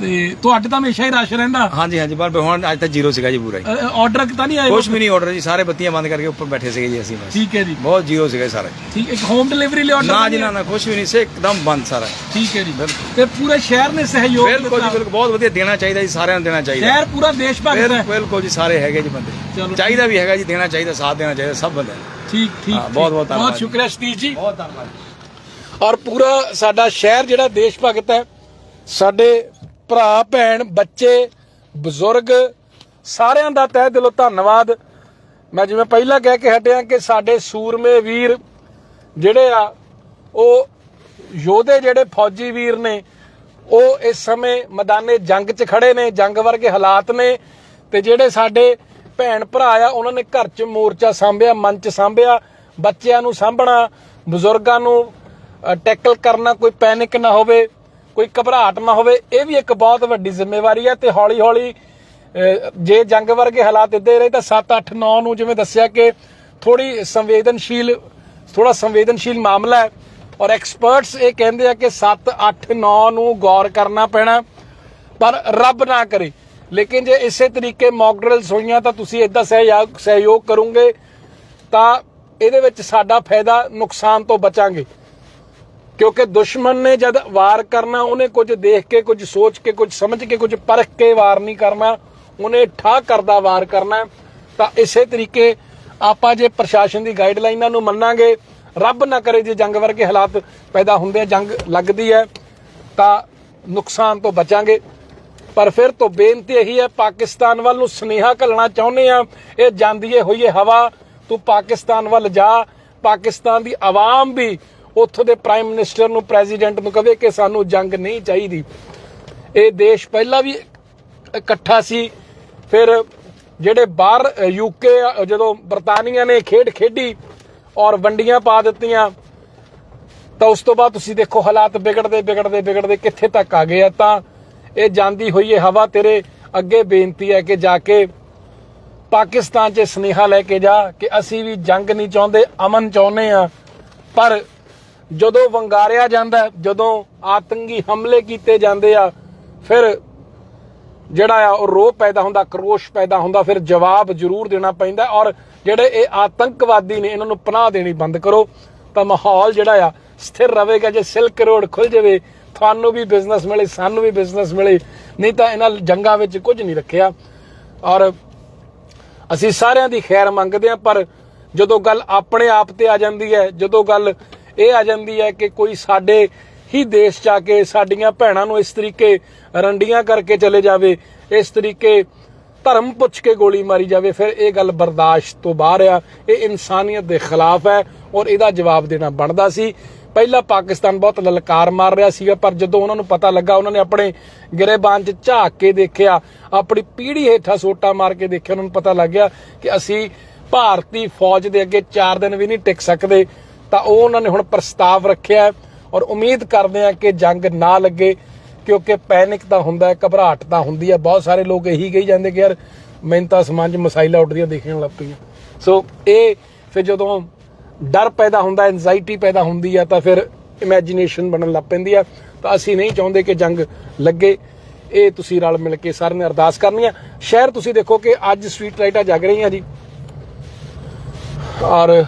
ਤੇ ਤੁਹਾਡੇ ਤਾਂ ਹਮੇਸ਼ਾ ਹੀ ਰਸ਼ ਰਹਿੰਦਾ। ਹਾਂਜੀ ਹਾਂਜੀ ਪਰ ਹੁਣ ਅੱਜ ਤੱਕ ਜ਼ੀਰੋ ਸੀਗਾ ਜੀ ਪੂਰਾ ਹੀ। ਆਰਡਰ ਤਾਂ ਨਹੀਂ ਆਏ ਕੁਝ ਵੀ ਨਹੀਂ ਆਰਡਰ ਜੀ ਸਾਰੇ ਬੱਤੀਆਂ ਬੰਦ ਕਰਕੇ ਉੱਪਰ ਬੈਠੇ ਸੀਗੇ ਜੀ ਅਸੀਂ ਬਸ। ਠੀਕ ਹੈ ਜੀ। ਬਹੁਤ ਜ਼ੀਰੋ ਸੀਗੇ ਸਾਰੇ। ਠੀਕ ਇੱਕ ਹੋਮ ਡਿਲੀਵਰੀ ਲਈ ਆਰਡਰ ਨਾ ਜੀ ਨਾ ਨਾ ਕੁਝ ਵੀ ਨਹੀਂ ਸੀ ਇੱਕਦਮ ਬੰਦ ਸਾਰਾ। ਠੀਕ ਹੈ ਜੀ। ਤੇ ਪੂਰੇ ਸ਼ਹਿਰ ਨੇ ਸਹਿਯੋਗ ਬਿਲਕੁਲ ਜੀ ਬਿਲਕੁਲ ਬਹੁਤ ਵਧੀਆ ਦੇਣਾ ਚਾਹੀਦਾ ਜੀ ਸਾਰਿਆਂ ਨੂੰ ਦੇਣਾ ਚਾਹੀਦਾ। ਸ਼ਹਿਰ ਪੂਰਾ ਦੇਸ਼ ਭਗਤ ਹੈ। ਬਿਲਕੁਲ ਜੀ ਸਾਰੇ ਹੈਗੇ ਜੀ ਬੰਦੇ। ਚਾਹੀਦਾ ਵੀ ਹੈਗਾ ਜੀ ਦੇਣਾ ਚਾਹੀਦਾ ਸਾਥ ਦੇਣਾ ਚਾਹੀਦਾ ਸਭ ਬੰਦੇ ਠੀਕ ਠੀਕ ਬਹੁਤ- ਬਹੁਤ। ਧੰਨਵਾਦ ਬਹੁਤ ਸ਼ੁਕਰੀਆ ਸਤੀਸ਼ ਜੀ। ਬਹੁਤ ਧੰਨਵਾਦ ਔਰ ਪੂਰਾ ਸਾਡਾ ਸ਼ਹਿਰ ਜਿਹੜਾ ਦੇਸ਼ ਭਗਤ ਹੈ ਸਾਡੇ ਭਰਾ, ਭੈਣ, ਬੱਚੇ, ਬਜ਼ੁਰਗ, ਸਾਰਿਆਂ ਦਾ ਤਹਿ ਦਿਲੋਂ ਧੰਨਵਾਦ। ਮੈਂ ਜਿਵੇਂ ਪਹਿਲਾਂ ਕਹਿ ਕੇ ਹਟਿਆ ਕਿ ਸਾਡੇ ਸੂਰਮੇ ਵੀਰ ਜਿਹੜੇ ਆ, ਉਹ ਯੋਧੇ ਜਿਹੜੇ ਫੌਜੀ ਵੀਰ ਨੇ, ਉਹ ਇਸ ਸਮੇਂ ਮੈਦਾਨੇ ਜੰਗ 'ਚ ਖੜੇ ਨੇ, ਜੰਗ ਵਰਗੇ ਹਾਲਾਤ ਨੇ ਤੇ ਜਿਹੜੇ ਸਾਡੇ ਭੈਣ ਭਰਾ ਆ, ਉਹਨਾਂ ਨੇ ਘਰ 'ਚ ਮੋਰਚਾ ਸਾਂਭਿਆ ਮਨ 'ਚ ਸਾਂਭਿਆ, ਬੱਚਿਆਂ ਨੂੰ ਸਾਂਭਣਾ, ਬਜ਼ੁਰਗਾਂ ਨੂੰ ਟੈਕਲ ਕਰਨਾ, ਕੋਈ ਪੈਨਿਕ ਨਾ ਹੋਵੇ। ਕੋਈ ਘਬਰਾਹਟ ਨਾ ਹੋਵੇ, ਇਹ ਵੀ ਇੱਕ ਬਹੁਤ ਵੱਡੀ ਜ਼ਿੰਮੇਵਾਰੀ ਹੈ ਤੇ ਹੌਲੀ ਹੌਲੀ ਜੇ ਜੰਗ ਵਰਗੇ ਹਾਲਾਤ ਇੱਦੇ ਰਹੇ ਤਾਂ 7 8 9 ਨੂੰ ਜਿਵੇਂ ਦੱਸਿਆ ਕਿ ਥੋੜੀ ਸੰਵੇਦਨਸ਼ੀਲ ਥੋੜਾ ਸੰਵੇਦਨਸ਼ੀਲ ਮਾਮਲਾ ਹੈ ਔਰ ਐਕਸਪਰਟਸ ਇਹ ਕਹਿੰਦੇ ਆ ਕਿ 7 8 9 ਨੂੰ ਗੌਰ ਕਰਨਾ ਪੈਣਾ, ਪਰ ਰੱਬ ਨਾ ਕਰੇ। ਲੇਕਿਨ ਜੇ ਇਸੇ ਤਰੀਕੇ ਮੌਕ ਡਰਿਲਸ ਹੋਈਆਂ ਤਾਂ ਤੁਸੀਂ ਇਦਾਂ ਸਹਿਯੋਗ ਸਹਿਯੋਗ ਕਰੋਗੇ ਤਾਂ ਇਹਦੇ ਵਿੱਚ ਸਾਡਾ ਫਾਇਦਾ ਨੁਕਸਾਨ ਤੋਂ ਬਚਾਂਗੇ। ਕਿਉਂਕਿ ਦੁਸ਼ਮਣ ਨੇ ਜਦ ਵਾਰ ਕਰਨਾ, ਉਹਨੇ ਕੁਝ ਦੇਖ ਕੇ, ਕੁਝ ਸੋਚ ਕੇ, ਕੁਝ ਸਮਝ ਕੇ, ਕੁਝ ਪਰਖ ਕੇ ਵਾਰ ਨਹੀਂ ਕਰਨਾ, ਉਹਨੇ ਠਾ ਕਰਦਾ ਵਾਰ ਕਰਨਾ। ਤਾਂ ਇਸੇ ਤਰੀਕੇ ਆਪਾਂ ਜੇ ਪ੍ਰਸ਼ਾਸਨ ਦੀ ਗਾਈਡਲਾਈਨਾਂ ਨੂੰ ਮੰਨਾਂਗੇ, ਰੱਬ ਨਾ ਕਰੇ ਜੇ ਜੰਗ ਵਰਗੇ ਹਾਲਾਤ ਪੈਦਾ ਹੁੰਦੇ ਆ, ਜੰਗ ਲੱਗਦੀ ਹੈ, ਤਾਂ ਨੁਕਸਾਨ ਤੋਂ ਬਚਾਂਗੇ। ਪਰ ਫਿਰ ਤੋਂ ਬੇਨਤੀ ਇਹੀ ਹੈ, ਪਾਕਿਸਤਾਨ ਵੱਲ ਨੂੰ ਸੁਨੇਹਾ ਘੱਲਣਾ ਚਾਹੁੰਦੇ ਆ, ਇਹ ਜਾਂਦੀਏ ਹੋਈਏ ਹਵਾ, ਤੂੰ ਪਾਕਿਸਤਾਨ ਵੱਲ ਜਾ, ਪਾਕਿਸਤਾਨ ਦੀ ਆਵਾਮ ਵੀ ਉੱਥੋਂ ਦੇ ਪ੍ਰਾਈਮ ਮਿਨਿਸਟਰ ਨੂੰ ਪ੍ਰੈਜ਼ੀਡੈਂਟ ਨੂੰ ਕਹੇ ਕਿ ਸਾਨੂੰ ਜੰਗ ਨਹੀਂ ਚਾਹੀਦੀ। ਇਹ ਦੇਸ਼ ਪਹਿਲਾਂ ਵੀ ਇਕੱਠਾ ਸੀ। ਫਿਰ ਜਿਹੜੇ ਬਾਹਰ ਯੂਕੇ ਜਦੋਂ ਬਰਤਾਨੀਆ ਨੇ ਖੇਡ ਖੇਡੀ ਔਰ ਵੰਡੀਆਂ ਪਾ ਦਿੱਤੀਆਂ, ਤਾਂ ਉਸ ਤੋਂ ਬਾਅਦ ਤੁਸੀਂ ਦੇਖੋ ਹਾਲਾਤ ਵਿਗੜਦੇ ਵਿਗੜਦੇ ਵਿਗੜਦੇ ਕਿੱਥੇ ਤੱਕ ਆ ਗਏ ਆ। ਤਾਂ ਇਹ ਜਾਂਦੀ ਹੋਈ ਇਹ ਹਵਾ ਤੇਰੇ ਅੱਗੇ ਬੇਨਤੀ ਹੈ ਕਿ ਜਾ ਕੇ ਪਾਕਿਸਤਾਨ 'ਚ ਸੁਨੇਹਾ ਲੈ ਕੇ ਜਾ ਕਿ ਅਸੀਂ ਵੀ ਜੰਗ ਨਹੀਂ ਚਾਹੁੰਦੇ, ਅਮਨ ਚਾਹੁੰਦੇ ਆ ਪਰ ਜਦੋਂ ਵੰਗਾਰਿਆ ਜਾਂਦਾ ਜਦੋਂ ਆਤੰਕੀ ਹਮਲੇ ਕੀਤੇ ਜਾਂਦੇ ਆ, ਫਿਰ ਜਿਹੜਾ ਆ, ਉਹ ਰੋਹ ਪੈਦਾ ਹੁੰਦਾ, ਕਰੋਸ਼ ਪੈਦਾ ਹੁੰਦਾ, ਫਿਰ ਜਵਾਬ ਜ਼ਰੂਰ ਦੇਣਾ ਪੈਂਦਾ ਔਰ ਜਿਹੜੇ ਇਹ ਆਤੰਕਵਾਦੀ ਨੇ, ਇਹਨਾਂ ਨੂੰ ਪਨਾਹ ਦੇਣੀ ਬੰਦ ਕਰੋ। ਤਾਂ ਮਾਹੌਲ ਜਿਹੜਾ ਆ, ਸਥਿਰ ਰਹੇਗਾ। ਜੇ ਸਿਲਕ ਰੋਡ ਖੁੱਲ ਜਾਵੇ, ਤੁਹਾਨੂੰ ਵੀ ਬਿਜ਼ਨਸ ਮਿਲੇ, ਸਾਨੂੰ ਵੀ ਬਿਜ਼ਨਸ ਮਿਲੇ। ਨਹੀਂ ਤਾਂ ਇਹਨਾਂ ਜੰਗਾਂ ਵਿੱਚ ਕੁਝ ਨਹੀਂ ਰੱਖਿਆ। ਔਰ ਅਸੀਂ ਸਾਰਿਆਂ ਦੀ ਖੈਰ ਮੰਗਦੇ ਹਾਂ, ਪਰ ਜਦੋਂ ਗੱਲ ਆਪਣੇ ਆਪ ਤੇ ਆ ਜਾਂਦੀ ਹੈ, ਜਦੋਂ ਗੱਲ ਇਹ ਆ ਜਾਂਦੀ ਹੈ ਕਿ ਕੋਈ ਸਾਡੇ ਹੀ ਦੇਸ਼ ਚ ਆ ਕੇ ਸਾਡੀਆਂ ਭੈਣਾਂ ਨੂੰ ਇਸ ਤਰੀਕੇ ਰੰਡੀਆਂ ਕਰਕੇ ਚਲੇ ਜਾਵੇ, ਇਸ ਤਰੀਕੇ ਧਰਮ ਪੁੱਛ ਕੇ ਗੋਲੀ ਮਾਰੀ ਜਾਵੇ, ਫਿਰ ਇਹ ਗੱਲ ਬਰਦਾਸ਼ਤ ਤੋਂ ਬਾਹਰ ਆ। ਇਹ ਇਨਸਾਨੀਅਤ ਦੇ ਖਿਲਾਫ ਹੈ ਔਰ ਇਹਦਾ ਜਵਾਬ ਦੇਣਾ ਬਣਦਾ ਸੀ। ਪਹਿਲਾਂ ਪਾਕਿਸਤਾਨ ਬਹੁਤ ਲਲਕਾਰ ਮਾਰ ਰਿਹਾ ਸੀਗਾ, ਪਰ ਜਦੋਂ ਉਹਨਾਂ ਨੂੰ ਪਤਾ ਲੱਗਾ, ਉਹਨਾਂ ਨੇ ਆਪਣੇ ਗਿਰੇਬਾਨ 'ਚ ਝਾਕ ਕੇ ਦੇਖਿਆ, ਆਪਣੀ ਪੀੜੀ ਹੇਠਾਂ ਸੋਟਾ ਮਾਰ ਕੇ ਦੇਖਿਆ, ਉਹਨਾਂ ਨੂੰ ਪਤਾ ਲੱਗ ਗਿਆ ਕਿ ਅਸੀਂ ਭਾਰਤੀ ਫੌਜ ਦੇ ਅੱਗੇ 4 ਦਿਨ ਵੀ ਨਹੀਂ ਟਿਕ ਸਕਦੇ। ਤਾਂ ਉਹ ਉਹਨਾਂ ਨੇ ਹੁਣ ਪ੍ਰਸਤਾਵ ਰੱਖਿਆ ਔਰ ਉਮੀਦ ਕਰਦੇ ਆ ਕਿ ਜੰਗ ਨਾ ਲੱਗੇ, ਕਿਉਂਕਿ ਪੈਨਿਕ ਤਾਂ ਹੁੰਦਾ ਹੈ, ਘਬਰਾਹਟ ਤਾਂ ਹੁੰਦੀ ਹੈ। ਬਹੁਤ ਸਾਰੇ ਲੋਕ ਇਹੀ ਕਹੀ ਜਾਂਦੇ ਕਿ ਯਾਰ ਮੈਨੂੰ ਤਾਂ ਸਮਾਜ 'ਚ ਮਸਾਈਲਾਂ ਉੱਡਦੀਆਂ ਦੇਖਣ ਲੱਗ ਪਈਆਂ। ਸੋ ਇਹ ਫਿਰ ਜਦੋਂ ਡਰ ਪੈਦਾ ਹੁੰਦਾ ਐਂਜ਼ਾਈਟੀ ਪੈਦਾ ਹੁੰਦੀ ਆ, ਤਾਂ ਫਿਰ ਇਮੇਜਿਨੇਸ਼ਨ ਬਣਨ ਲੱਗ ਪੈਂਦੀ ਆ। ਤਾਂ ਅਸੀਂ ਨਹੀਂ ਚਾਹੁੰਦੇ ਕਿ ਜੰਗ ਲੱਗੇ। ਇਹ ਤੁਸੀਂ ਰਲ ਮਿਲ ਕੇ ਸਾਰਿਆਂ ਨੇ ਅਰਦਾਸ ਕਰਨੀ ਆ। ਸ਼ਹਿਰ ਤੁਸੀਂ ਦੇਖੋ ਕਿ ਅੱਜ ਸਟਰੀਟ ਲਾਈਟਾਂ ਜਗ ਰਹੀਆਂ ਜੀ। ਔਰ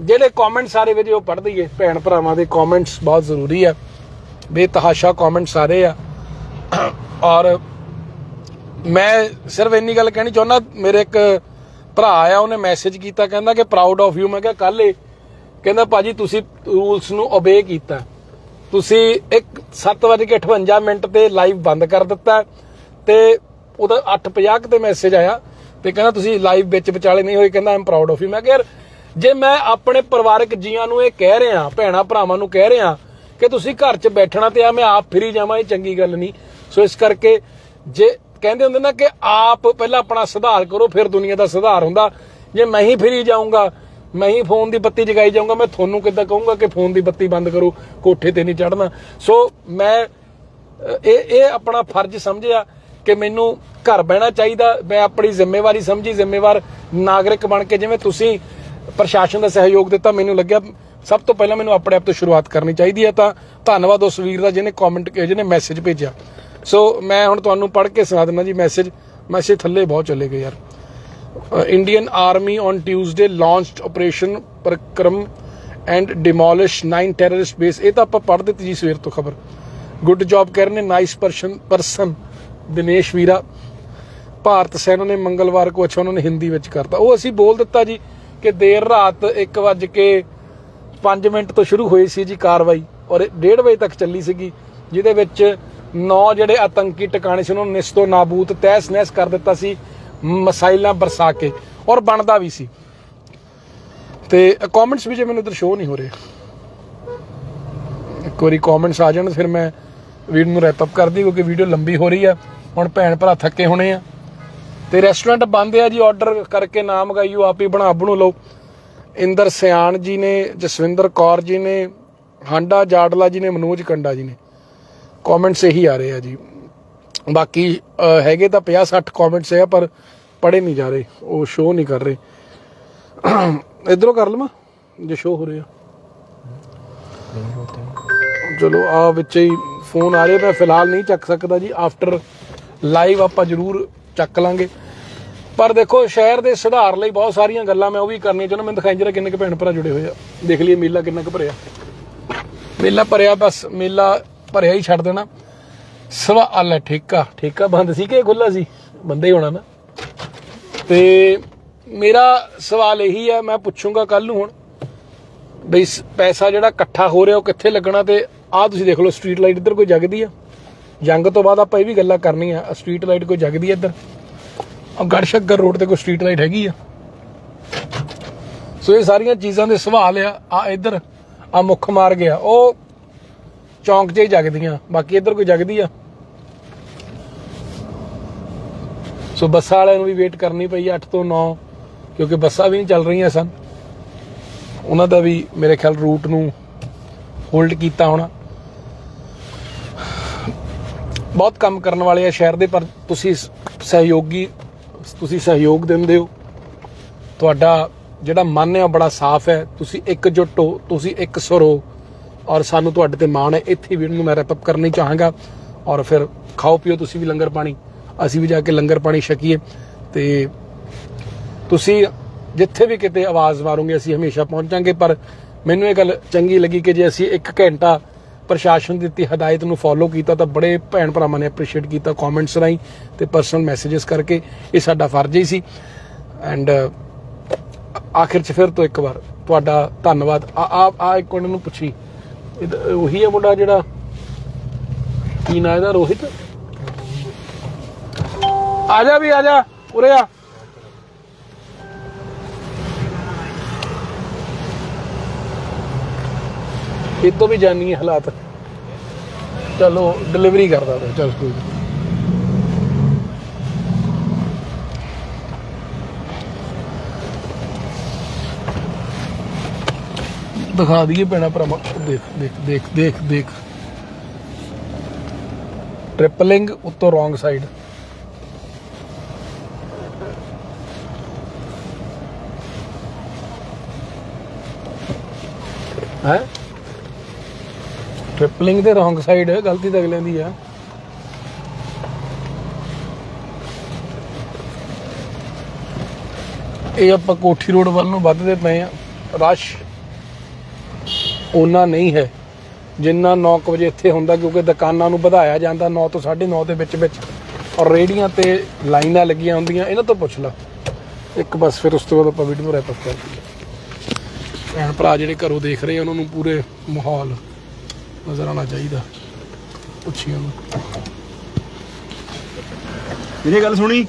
ਜਿਹੜੇ ਕਮੈਂਟ ਸਾਰੇ ਵੀਡੀਓ ਉਹ ਪੜ੍ਹ ਦਈਏ ਭੈਣ ਭਰਾਵਾਂ ਦੇ ਕਮੈਂਟਸ ਬਹੁਤ ਜ਼ਰੂਰੀ ਆ। ਬੇਤਹਾਸ਼ਾ ਕਮੈਂਟ ਸਾਰੇ ਆ। ਔਰ ਮੈਂ ਸਿਰਫ ਇੰਨੀ ਗੱਲ ਕਹਿਣੀ ਚਾਹੁੰਦਾ, ਮੇਰੇ ਇੱਕ ਭਰਾ ਆ, ਉਹਨੇ ਮੈਸੇਜ ਕੀਤਾ, ਕਹਿੰਦਾ ਕਿ ਪ੍ਰਾਊਡ ਆਫ ਯੂ ਮੈਂ ਕਿਹਾ ਕੱਲ ਏ। ਕਹਿੰਦਾ, ਭਾਜੀ, ਤੁਸੀਂ ਰੂਲਸ ਨੂੰ ਓਬੇ ਕੀਤਾ। ਤੁਸੀਂ ਇੱਕ 7:58 ਮਿੰਟ ਤੇ ਲਾਈਵ ਬੰਦ ਕਰ ਦਿੱਤਾ। ਤੇ ਉਹਦਾ 8:50 ਤੇ ਮੈਸੇਜ ਆਇਆ। ਤੇ ਕਹਿੰਦਾ, ਤੁਸੀਂ ਲਾਈਵ ਵਿੱਚ ਵਿਚਾਲੇ ਨਹੀਂ ਹੋਏ। ਕਹਿੰਦਾ ਆਮ ਪ੍ਰਾਊਡ ਆਫ ਯੂ ਮੈਂ ਕਿਹਾ, ਯਾਰ ਜੇ ਮੈਂ ਆਪਣੇ ਪਰਿਵਾਰਕ ਜੀਆਂ ਨੂੰ ਇਹ ਕਹਿ ਰਿਹਾ, ਭੈਣਾ ਭਰਾਵਾਂ ਨੂੰ ਕਹਿ ਰਿਹਾ ਕਿ ਤੁਸੀਂ ਘਰ 'ਚ ਬੈਠਣਾ ਤੇ ਆ, ਮੈਂ ਆਪ ਫਿਰੀ ਜਾਵਾਂ, ਇਹ ਚੰਗੀ ਗੱਲ ਨਹੀਂ। ਸੋ ਇਸ ਕਰਕੇ ਜੇ ਕਹਿੰਦੇ ਹੁੰਦੇ ਨਾ ਕਿ ਆਪ ਪਹਿਲਾਂ ਆਪਣਾ ਸੁਧਾਰ ਕਰੋ, ਫਿਰ ਦੁਨੀਆ ਦਾ ਸੁਧਾਰ ਹੁੰਦਾ। ਜੇ ਮੈਂ ਹੀ ਫਿਰੀ ਜਾਊਂਗਾ, ਮੈਂ ਹੀ ਫੋਨ ਦੀ ਬੱਤੀ ਜਗਾਈ ਜਾਊਂਗਾ, ਮੈਂ ਤੁਹਾਨੂੰ ਕਿੱਦਾਂ ਕਹੂੰਗਾ ਕਿ ਫੋਨ ਦੀ ਬੱਤੀ ਬੰਦ ਕਰੋ, ਕੋਠੇ ਤੇ ਨਹੀਂ ਚੜਨਾ ਸੋ ਮੈਂ ਇਹ ਇਹ ਆਪਣਾ ਫਰਜ਼ ਸਮਝਿਆ ਕਿ ਮੈਨੂੰ ਘਰ ਬਹਿਣਾ ਚਾਹੀਦਾ। ਮੈਂ ਆਪਣੀ ਜ਼ਿੰਮੇਵਾਰੀ ਸਮਝੀ, ਜ਼ਿੰਮੇਵਾਰ ਨਾਗਰਿਕ ਬਣ ਕੇ ਜਿਵੇਂ ਤੁਸੀਂ ਪ੍ਰਸ਼ਾਸਨ ਦਾ ਸਹਿਯੋਗ ਦਿੱਤਾ, ਮੈਨੂੰ ਲੱਗਿਆ ਸਭ ਤੋਂ ਪਹਿਲਾਂ ਮੈਨੂੰ ਆਪਣੇ ਆਪ ਤੋਂ ਸ਼ੁਰੂਆਤ ਕਰਨੀ ਚਾਹੀਦੀ ਹੈ, ਤਾਂ ਧੰਨਵਾਦ ਉਸ ਵੀਰ ਦਾ ਜਿਹਨੇ ਕਮੈਂਟ ਜਿਹਨੇ ਮੈਸੇਜ ਭੇਜਿਆ। ਸੋ ਮੈਂ ਹੁਣ ਤੁਹਾਨੂੰ ਪੜ੍ਹ ਕੇ ਸੁਣਾ ਦਿੰਦਾ ਜੀ ਮੈਸੇਜ ਮੈਸੇਜ ਥੱਲੇ ਬਹੁਤ ਚੱਲੇ ਗਏ ਯਾਰ। Indian army on Tuesday launched operation Prakram and demolish 9 terrorist base ਇਹ ਤਾਂ ਆਪਾਂ ਪੜ੍ਹ ਦਿੱਤੀ ਜੀ ਸਵੇਰ ਤੋਂ ਖਬਰ। ਗੁੱਡ ਜੌਬ ਕਰ ਰਹੇ ਨੇ ਨਾਈਸ ਪਰਸਨ ਪਰਸਨ ਦਿਨੇਸ਼ ਵੀਰਾ। ਭਾਰਤ ਸੈਨਾ ਨੇ ਮੰਗਲਵਾਰ ਕੋ ਅੱਛਾ ਉਹਨਾਂ ਨੇ ਹਿੰਦੀ ਵਿੱਚ ਕਰਤਾ। ਉਹ ਅਸੀਂ ਬੋਲ ਦਿੱਤਾ ਜੀ ਕਿ ਦੇਰ ਰਾਤ 1 ਵਜ ਕੇ 5 ਮਿੰਟ ਤੋਂ ਸ਼ੁਰੂ ਹੋਈ ਸੀ ਜੀ ਕਾਰਵਾਈ ਔਰ 1:30 ਵਜੇ ਤੱਕ ਚੱਲੀ ਸੀਗੀ, ਜਿਹਦੇ ਵਿੱਚ ਨੌ ਜਿਹੜੇ ਆਤੰਕੀ ਟਿਕਾਣੇ ਸੀ, ਉਹਨਾਂ ਨੂੰ ਨਿਸਤੋ ਨਾਬੂਦ ਤਹਿਸ ਨਹਿਸ ਕਰ ਦਿੱਤਾ ਸੀ ਮਸਾਈਲਾਂ ਬਰਸਾ ਕੇ ਔਰ ਬਣਦਾ ਵੀ ਸੀ। ਤੇ ਕਮੈਂਟਸ ਵੀ ਜੇ ਮੈਨੂੰ ਇਧਰ ਸ਼ੋ ਨਹੀਂ ਹੋ ਰਹੇ। ਇੱਕ ਵਾਰੀ ਕਮੈਂਟਸ ਆ ਜਾਣ, ਫਿਰ ਮੈਂ ਵੀਡੀਓ ਨੂੰ ਰੈਪ ਅਪ ਕਰਦੀ, ਕਿਉਂਕਿ ਵੀਡੀਓ ਲੰਬੀ ਹੋ ਰਹੀ ਆ। ਹੁਣ ਭੈਣ ਭਰਾ ਥੱਕੇ ਹੋਣੇ ਆ। ਤੇ ਰੈਸਟੋਰੈਂਟ ਬੰਦ ਆ ਜੀ ਆਰਡਰ ਕਰਕੇ ਨਾ ਮੰਗਾਈਓ ਆਪ ਹੀ ਬਣਾ ਬਣੂ ਲਓ। ਇੰਦਰ ਸਿਆਣ ਜੀ ਨੇ, ਜਸਵਿੰਦਰ ਕੌਰ ਜੀ ਨੇ, ਹਾਂਡਾ ਜਾੜਲਾ ਜੀ ਨੇ, ਮਨੋਜ ਕੰਡਾ ਜੀ ਨੇ। ਕਮੈਂਟਸ ਇਹੀ ਆ ਰਹੇ ਆ ਜੀ। ਬਾਕੀ ਹੈਗੇ ਤਾਂ 50 60 ਕਮੈਂਟਸ ਆ, ਪਰ ਪੜੇ ਨਹੀਂ ਜਾ ਰਹੇ। ਉਹ ਸ਼ੋ ਨਹੀਂ ਕਰ ਰਹੇ। ਇਧਰੋਂ ਕਰ ਲਵਾਂ, ਜੇ ਸ਼ੋ ਹੋ ਰਿਹਾ। ਚਲੋ ਆ ਵਿੱਚ ਹੀ ਫੋਨ ਆ ਰਿਹਾ ਮੈਂ ਫਿਲਹਾਲ ਨਹੀਂ ਚੱਕ ਸਕਦਾ ਜੀ। ਆਫਟਰ ਲਾਈਵ ਆਪਾਂ ਜ਼ਰੂਰ ਚੱਕ ਲਾਂਗੇ। ਪਰ ਦੇਖੋ, ਸ਼ਹਿਰ ਦੇ ਸੁਧਾਰ ਲਈ ਬਹੁਤ ਸਾਰੀਆਂ ਗੱਲਾਂ ਮੈਂ ਉਹ ਵੀ ਕਰਨੀਆਂ। ਚਾਹੁੰਦਾ ਮੈਨੂੰ ਦਿਖਾਈ ਜਰਾ ਕਿੰਨੇ ਕੁ ਭੈਣ ਭਰਾ ਜੁੜੇ ਹੋਏ ਆ। ਦੇਖ ਲਈਏ ਮੇਲਾ ਕਿੰਨਾ ਕੁ ਭਰਿਆ। ਮੇਲਾ ਭਰਿਆ, ਬਸ ਮੇਲਾ ਭਰਿਆ ਹੀ ਛੱਡ ਦੇਣਾ। ਸਵਾ ਅੱਲਾ ਠੇਕਾ। ਠੇਕਾ ਬੰਦ ਸੀ ਕਿ ਖੁੱਲਾ ਸੀ? ਬੰਦੇ ਹੀ ਹੋਣਾ ਨਾ। ਤੇ ਮੇਰਾ ਸਵਾਲ ਇਹੀ ਹੈ ਮੈਂ ਪੁੱਛੂੰਗਾ ਕੱਲ ਨੂੰ ਹੁਣ। ਬਈ ਪੈਸਾ ਜਿਹੜਾ ਇਕੱਠਾ ਹੋ ਰਿਹਾ, ਉਹ ਕਿੱਥੇ ਲੱਗਣਾ? ਤੇ ਆਹ ਤੁਸੀਂ ਦੇਖ ਲਓ, ਸਟਰੀਟ ਲਾਈਟ ਇੱਧਰ ਕੋਈ ਜਗਦੀ ਆ। ਜੰਗ ਤੋਂ ਬਾਅਦ ਆਪਾਂ ਇਹ ਵੀ ਗੱਲਾਂ ਕਰਨੀਆਂ ਸਟਰੀਟ ਲਾਈਟ ਕੋਈ ਜਗਦੀ ਆ ਇੱਧਰ? ਆ ਰੋਡ ਤੇ ਕੋਈ ਸਟਰੀਟ ਲਾਈਟ ਹੈਗੀ ਆ? ਸੋ ਇਹ ਸਾਰੀਆਂ ਚੀਜ਼ਾਂ ਦੇ ਸਵਾਲ ਆ ਆ ਇੱਧਰ ਆ ਮੁੱਖ ਮਾਰ ਗਿਆ ਉਹ ਚੌਂਕ 'ਚ ਹੀ ਜਗਦੀਆਂ, ਬਾਕੀ ਇੱਧਰ ਕੋਈ ਜਗਦੀ ਆ? ਸੋ ਬੱਸਾਂ ਵਾਲਿਆਂ ਨੂੰ ਵੀ ਵੇਟ ਕਰਨੀ ਪਈ 8 ਤੋਂ 9 ਕਿਉਂਕਿ ਬੱਸਾਂ ਵੀ ਨਹੀਂ ਚੱਲ ਰਹੀਆਂ ਸਨ। ਉਹਨਾਂ ਦਾ ਵੀ ਮੇਰੇ ਖਿਆਲ ਰੂਟ ਨੂੰ ਹੋਲਡ ਕੀਤਾ ਹੋਣਾ। ਬਹੁਤ ਕੰਮ ਕਰਨ ਵਾਲੇ ਆ ਸ਼ਹਿਰ ਦੇ, ਪਰ ਤੁਸੀਂ ਸ- ਸਹਿਯੋਗੀ, ਤੁਸੀਂ ਸਹਿਯੋਗ ਦਿੰਦੇ ਹੋ। ਤੁਹਾਡਾ ਜਿਹੜਾ ਮਨ ਹੈ ਉਹ ਬੜਾ ਸਾਫ਼ ਹੈ। ਤੁਸੀਂ ਇਕਜੁੱਟ ਹੋ, ਤੁਸੀਂ ਇੱਕ ਸੁਰ ਹੋ, ਔਰ ਸਾਨੂੰ ਤੁਹਾਡੇ ਤੇ ਮਾਣ ਹੈ। ਇੱਥੇ ਵੀ ਨੂੰ ਮੈਂ ਰੈਪ ਅਪ ਕਰਨੀ ਚਾਹਾਂਗਾ, ਔਰ ਫਿਰ ਖਾਓ ਪੀਓ, ਤੁਸੀਂ ਵੀ ਲੰਗਰ ਪਾਣੀ। ਅਸੀਂ ਵੀ ਜਾ ਕੇ ਲੰਗਰ ਪਾਣੀ ਛਕੀਏ। ਤੇ ਤੁਸੀਂ ਜਿੱਥੇ ਵੀ ਕਿਤੇ ਆਵਾਜ਼ ਮਾਰੋਗੇ, ਅਸੀਂ ਹਮੇਸ਼ਾ ਪਹੁੰਚਾਂਗੇ। ਪਰ ਮੈਨੂੰ ਇਹ ਗੱਲ ਚੰਗੀ ਲੱਗੀ ਕਿ ਜੇ ਅਸੀਂ 1 ਘੰਟਾ ਪ੍ਰਸ਼ਾਸਨ ਦੀ ਦਿੱਤੀ ਹਦਾਇਤ ਨੂੰ ਫੋਲੋ ਕੀਤਾ ਤਾਂ ਬੜੇ ਭੈਣ ਭਰਾਵਾਂ ਨੇ ਅਪਰੀਸ਼ੀਏਟ ਕੀਤਾ ਕਮੈਂਟਸ ਰਾਹੀਂ ਤੇ ਪਰਸਨਲ ਮੈਸੇजेस ਕਰਕੇ ਇਹ ਸਾਡਾ ਫਰਜ਼ ਹੀ ਸੀ। ਐਂਡ ਆਖਿਰ ਚ ਫਿਰ ਤੋਂ ਇੱਕ ਵਾਰ ਤੁਹਾਡਾ ਧੰਨਵਾਦ। ਆ ਆ ਇੱਕ ਉਹਨਾਂ ਨੂੰ ਪੁੱਛੀ। ਉਹੀ ਹੈ ਮੁੰਡਾ ਜਿਹੜਾ? ਕੀ ਨਾਂ ਇਹਦਾ? ਰੋਹਿਤ? ਆ ਜਾ ਵੀ, ਆ ਜਾ, ਉਰੇ ਆ। ਇਹ ਤੋਂ ਵੀ ਹੈ ਹਾਲਾਤ। ਚਲੋ ਡਿਲੀਵਰੀ ਕਰਦਾ ਤਾ, ਚੱਲ ਕੋਈ। ਦਿਖਾ ਦਈਏ ਪੈਣਾ ਭਰਾਵਾ। ਦੇਖ ਦੇਖ ਦੇਖ ਦੇਖ ਦੇਖ। ਟ੍ਰਿਪਲਿੰਗ ਉੱਤੋਂ ਰੋਂਗ ਸਾਈਡ ਟ੍ਰਿਪਲਿੰਗ ਦੇ ਰੋਂਗ ਸਾਈਡ ਗਲਤੀ ਤਾਂ ਅਗਲਿਆਂ ਦੀ ਆ। ਇਹ ਆਪਾਂ ਕੋਠੀ ਰੋਡ ਵੱਲ ਨੂੰ ਵੱਧਦੇ ਪਏ ਆ ਰਸ਼ ਉਹਨਾਂ ਨਹੀਂ ਹੈ, ਜਿੰਨਾ 9 ਵਜੇ ਇੱਥੇ ਹੁੰਦਾ, ਕਿਉਂਕਿ ਦੁਕਾਨਾਂ ਨੂੰ ਵਧਾਇਆ ਜਾਂਦਾ 9 ਤੋਂ 9:30 ਦੇ ਵਿੱਚ ਵਿੱਚ। ਔਰ ਰੇੜੀਆਂ ਤੇ ਲਾਈਨਾਂ ਲੱਗੀਆਂ ਹੁੰਦੀਆਂ, ਇਹਨਾਂ ਤੋਂ ਪੁੱਛ ਲਾ। ਇੱਕ ਬਸ ਫਿਰ ਉਸ ਤੋਂ ਬਾਅਦ ਆਪਾਂ ਵੀਡੀਓ ਨੂੰ ਰੈਪ ਅਪ ਕਰ ਦਈਏ। ਭੈਣ ਭਰਾ ਜਿਹੜੇ ਘਰੋਂ ਦੇਖ ਰਹੇ ਉਹਨਾਂ ਨੂੰ ਪੂਰੇ ਮਾਹੌਲ। ਨਜ਼ਰ ਆਉਣਾ ਚਾਹੀਦਾ। ਪੁੱਛੀ ਉਹਨੂੰ। ਵੀਰੇ ਗੱਲ ਸੁਣੀ?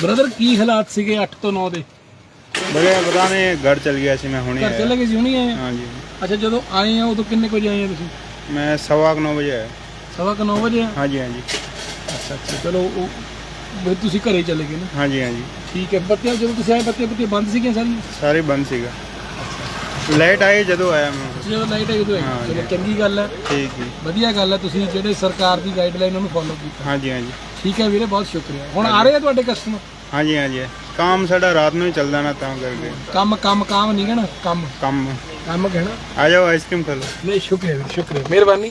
ਬ੍ਰਦਰ ਕੀ ਹਾਲਾਤ ਸੀਗੇ 8 ਤੋਂ 9 ਦੇ? ਬੜੇ ਪਤਾ ਘਰ ਚਲ ਗਿਆ ਸੀ ਮੈਂ ਹੁਣੇ ਘਰ ਚਲੇ ਗਏ ਸੀ ਹੁਣੀ ਆਏ ਆ? ਹਾਂਜੀ। ਅੱਛਾ ਜਦੋਂ ਆਏ ਆ ਉਦੋਂ ਕਿੰਨੇ ਵਜੇ ਆਏ ਤੁਸੀਂ? ਮੈਂ ਸਵਾ ਕੁ ਨੌ ਵਜੇ ਆਇਆ। ਸਵਾ ਕੁ 9 ਵਜੇ ਆ? ਹਾਂਜੀ ਅੱਛਾ ਅੱਛਾ ਚਲੋ ਉਹ ਵੀ ਤੁਸੀਂ ਘਰੇ ਚਲੇ ਗਏ ਨਾ? ਹਾਂਜੀ ਹਾਂਜੀ। ਠੀਕ ਹੈ ਬੱਤੀਆਂ ਜਦੋਂ ਤੁਸੀਂ ਆਏ ਬੱਤੀਆਂ ਬੱਤੀਆਂ ਬੰਦ ਸੀਗੀਆਂ ਸਾਰੀਆਂ? ਸਾਰੇ ਬੰਦ ਸੀਗਾ। ਲਾਈਟ ਆਏ ਜਦੋਂ ਆਇਆ ਮੈਂ। ਜਦੋਂ ਲਾਈਟ ਆਈ ਉਦੋਂ ਆਈ। ਚਲੋ ਚੰਗੀ ਗੱਲ ਹੈ। ਠੀਕ ਜੀ। ਵਧੀਆ ਗੱਲ ਹੈ ਤੁਸੀਂ ਜਿਹੜੇ ਸਰਕਾਰ ਦੀ ਗਾਈਡਲਾਈਨ ਉਹਨੂੰ ਫੋਲੋ ਕੀਤਾ। ਹਾਂਜੀ ਹਾਂਜੀ। ਠੀਕ ਹੈ ਵੀਰੇ ਬਹੁਤ ਸ਼ੁਕਰੀਆ। ਹੁਣ ਆ ਰਹੇ ਆ ਤੁਹਾਡੇ ਕਸਟਮਰ ਹਾਂਜੀ ਹਾਂਜੀ। ਕੰਮ ਸਾਡਾ ਰਾਤ ਨੂੰ ਹੀ ਚੱਲਦਾ ਨਾ ਤਾਂ ਕਰਕੇ। ਕੰਮ ਕੰਮ ਕੰਮ ਨਹੀਂ ਕਹਿਣਾ ਕੰਮ। ਕੰਮ। ਕੰਮ ਕਹਿਣਾ। ਆ ਜਾਓ ਆਈਸਕ੍ਰੀਮ ਖਾ ਲਓ। ਨਹੀਂ ਸ਼ੁਕਰੀਆ ਵੀਰ ਸ਼ੁਕਰੀਆ। ਮਿਹਰਬਾਨੀ।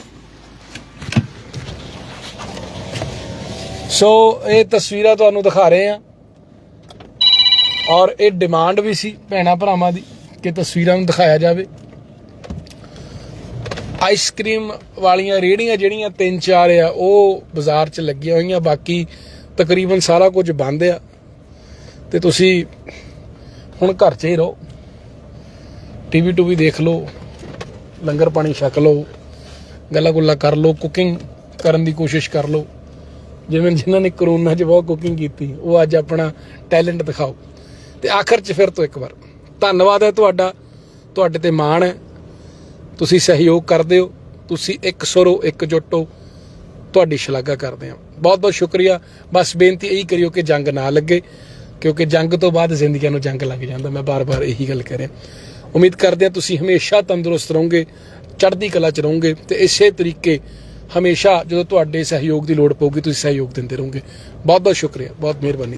ਸੋ ਇਹ ਤਸਵੀਰਾਂ ਤੁਹਾਨੂੰ ਦਿਖਾ ਰਹੇ ਆ ਔਰ ਇਹ ਡਿਮਾਂਡ ਵੀ ਸੀ ਭੈਣਾ ਭਰਾਵਾਂ ਦੀ। ਕਿ ਤਸਵੀਰਾਂ ਨੂੰ ਦਿਖਾਇਆ ਜਾਵੇ। ਆਈਸਕ੍ਰੀਮ ਵਾਲੀਆਂ ਰੇੜੀਆਂ ਜਿਹੜੀਆਂ ਤਿੰਨ ਚਾਰ ਆ, ਉਹ ਬਾਜ਼ਾਰ 'ਚ ਲੱਗੀਆਂ ਹੋਈਆਂ, ਬਾਕੀ ਤਕਰੀਬਨ ਸਾਰਾ ਕੁਝ ਬੰਦ ਆ। ਤੇ ਤੁਸੀਂ ਹੁਣ ਘਰ 'ਚ ਹੀ ਰਹੋ। ਟੀਵੀ ਟੂਵੀ ਦੇਖ ਲਓ, ਲੰਗਰ ਪਾਣੀ ਛਕ ਲਓ, ਗੱਲਾਂ ਗੁੱਲਾਂ ਕਰ ਲਓ ਕੁਕਿੰਗ ਕਰਨ ਦੀ ਕੋਸ਼ਿਸ਼ ਕਰ ਲਓ। ਜਿਵੇਂ ਜਿਨ੍ਹਾਂ ਨੇ ਕਰੋਨਾ 'ਚ ਬਹੁਤ ਕੁਕਿੰਗ ਕੀਤੀ, ਉਹ ਅੱਜ ਆਪਣਾ ਟੈਲੈਂਟ ਦਿਖਾਓ। ਤੇ ਆਖਰ 'ਚ ਫਿਰ ਤੋਂ ਇੱਕ ਵਾਰ। ਧੰਨਵਾਦ ਹੈ ਤੁਹਾਡਾ। ਤੁਹਾਡੇ ਤੇ ਮਾਣ ਹੈ। ਤੁਸੀਂ ਸਹਿਯੋਗ ਕਰਦੇ ਹੋ। ਤੁਸੀਂ ਇੱਕ ਸੁਰੋ, ਇੱਕ ਜੁੱਟੋ ਤੁਹਾਡੀ ਸ਼ਲਾਘਾ ਕਰਦੇ ਹਾਂ। ਬਹੁਤ ਬਹੁਤ ਸ਼ੁਕਰੀਆ। ਬਸ ਬੇਨਤੀ ਇਹੀ ਕਰਿਓ ਕਿ ਜੰਗ ਨਾ ਲੱਗੇ, ਕਿਉਂਕਿ ਜੰਗ ਤੋਂ ਬਾਅਦ ਜ਼ਿੰਦਗੀਆਂ ਨੂੰ ਜੰਗ ਲੱਗ ਜਾਂਦਾ। ਮੈਂ ਬਾਰ-ਬਾਰ ਇਹੀ ਗੱਲ ਕਰ ਰਿਹਾ। ਉਮੀਦ ਕਰਦੇ ਹਾਂ ਤੁਸੀਂ ਹਮੇਸ਼ਾ ਤੰਦਰੁਸਤ ਰਹੋਗੇ, ਚੜ੍ਹਦੀ ਕਲਾ ਚ ਰਹੋਗੇ ਤੇ ਇਸੇ ਤਰੀਕੇ ਹਮੇਸ਼ਾ ਜਦੋਂ ਤੁਹਾਡੇ ਸਹਿਯੋਗ ਦੀ ਲੋੜ ਪਊਗੀ, ਤੁਸੀਂ ਸਹਿਯੋਗ ਦਿੰਦੇ ਰਹੋਗੇ। ਬਹੁਤ ਬਹੁਤ ਸ਼ੁਕਰੀਆ। ਬਹੁਤ ਮਿਹਰਬਾਨੀ।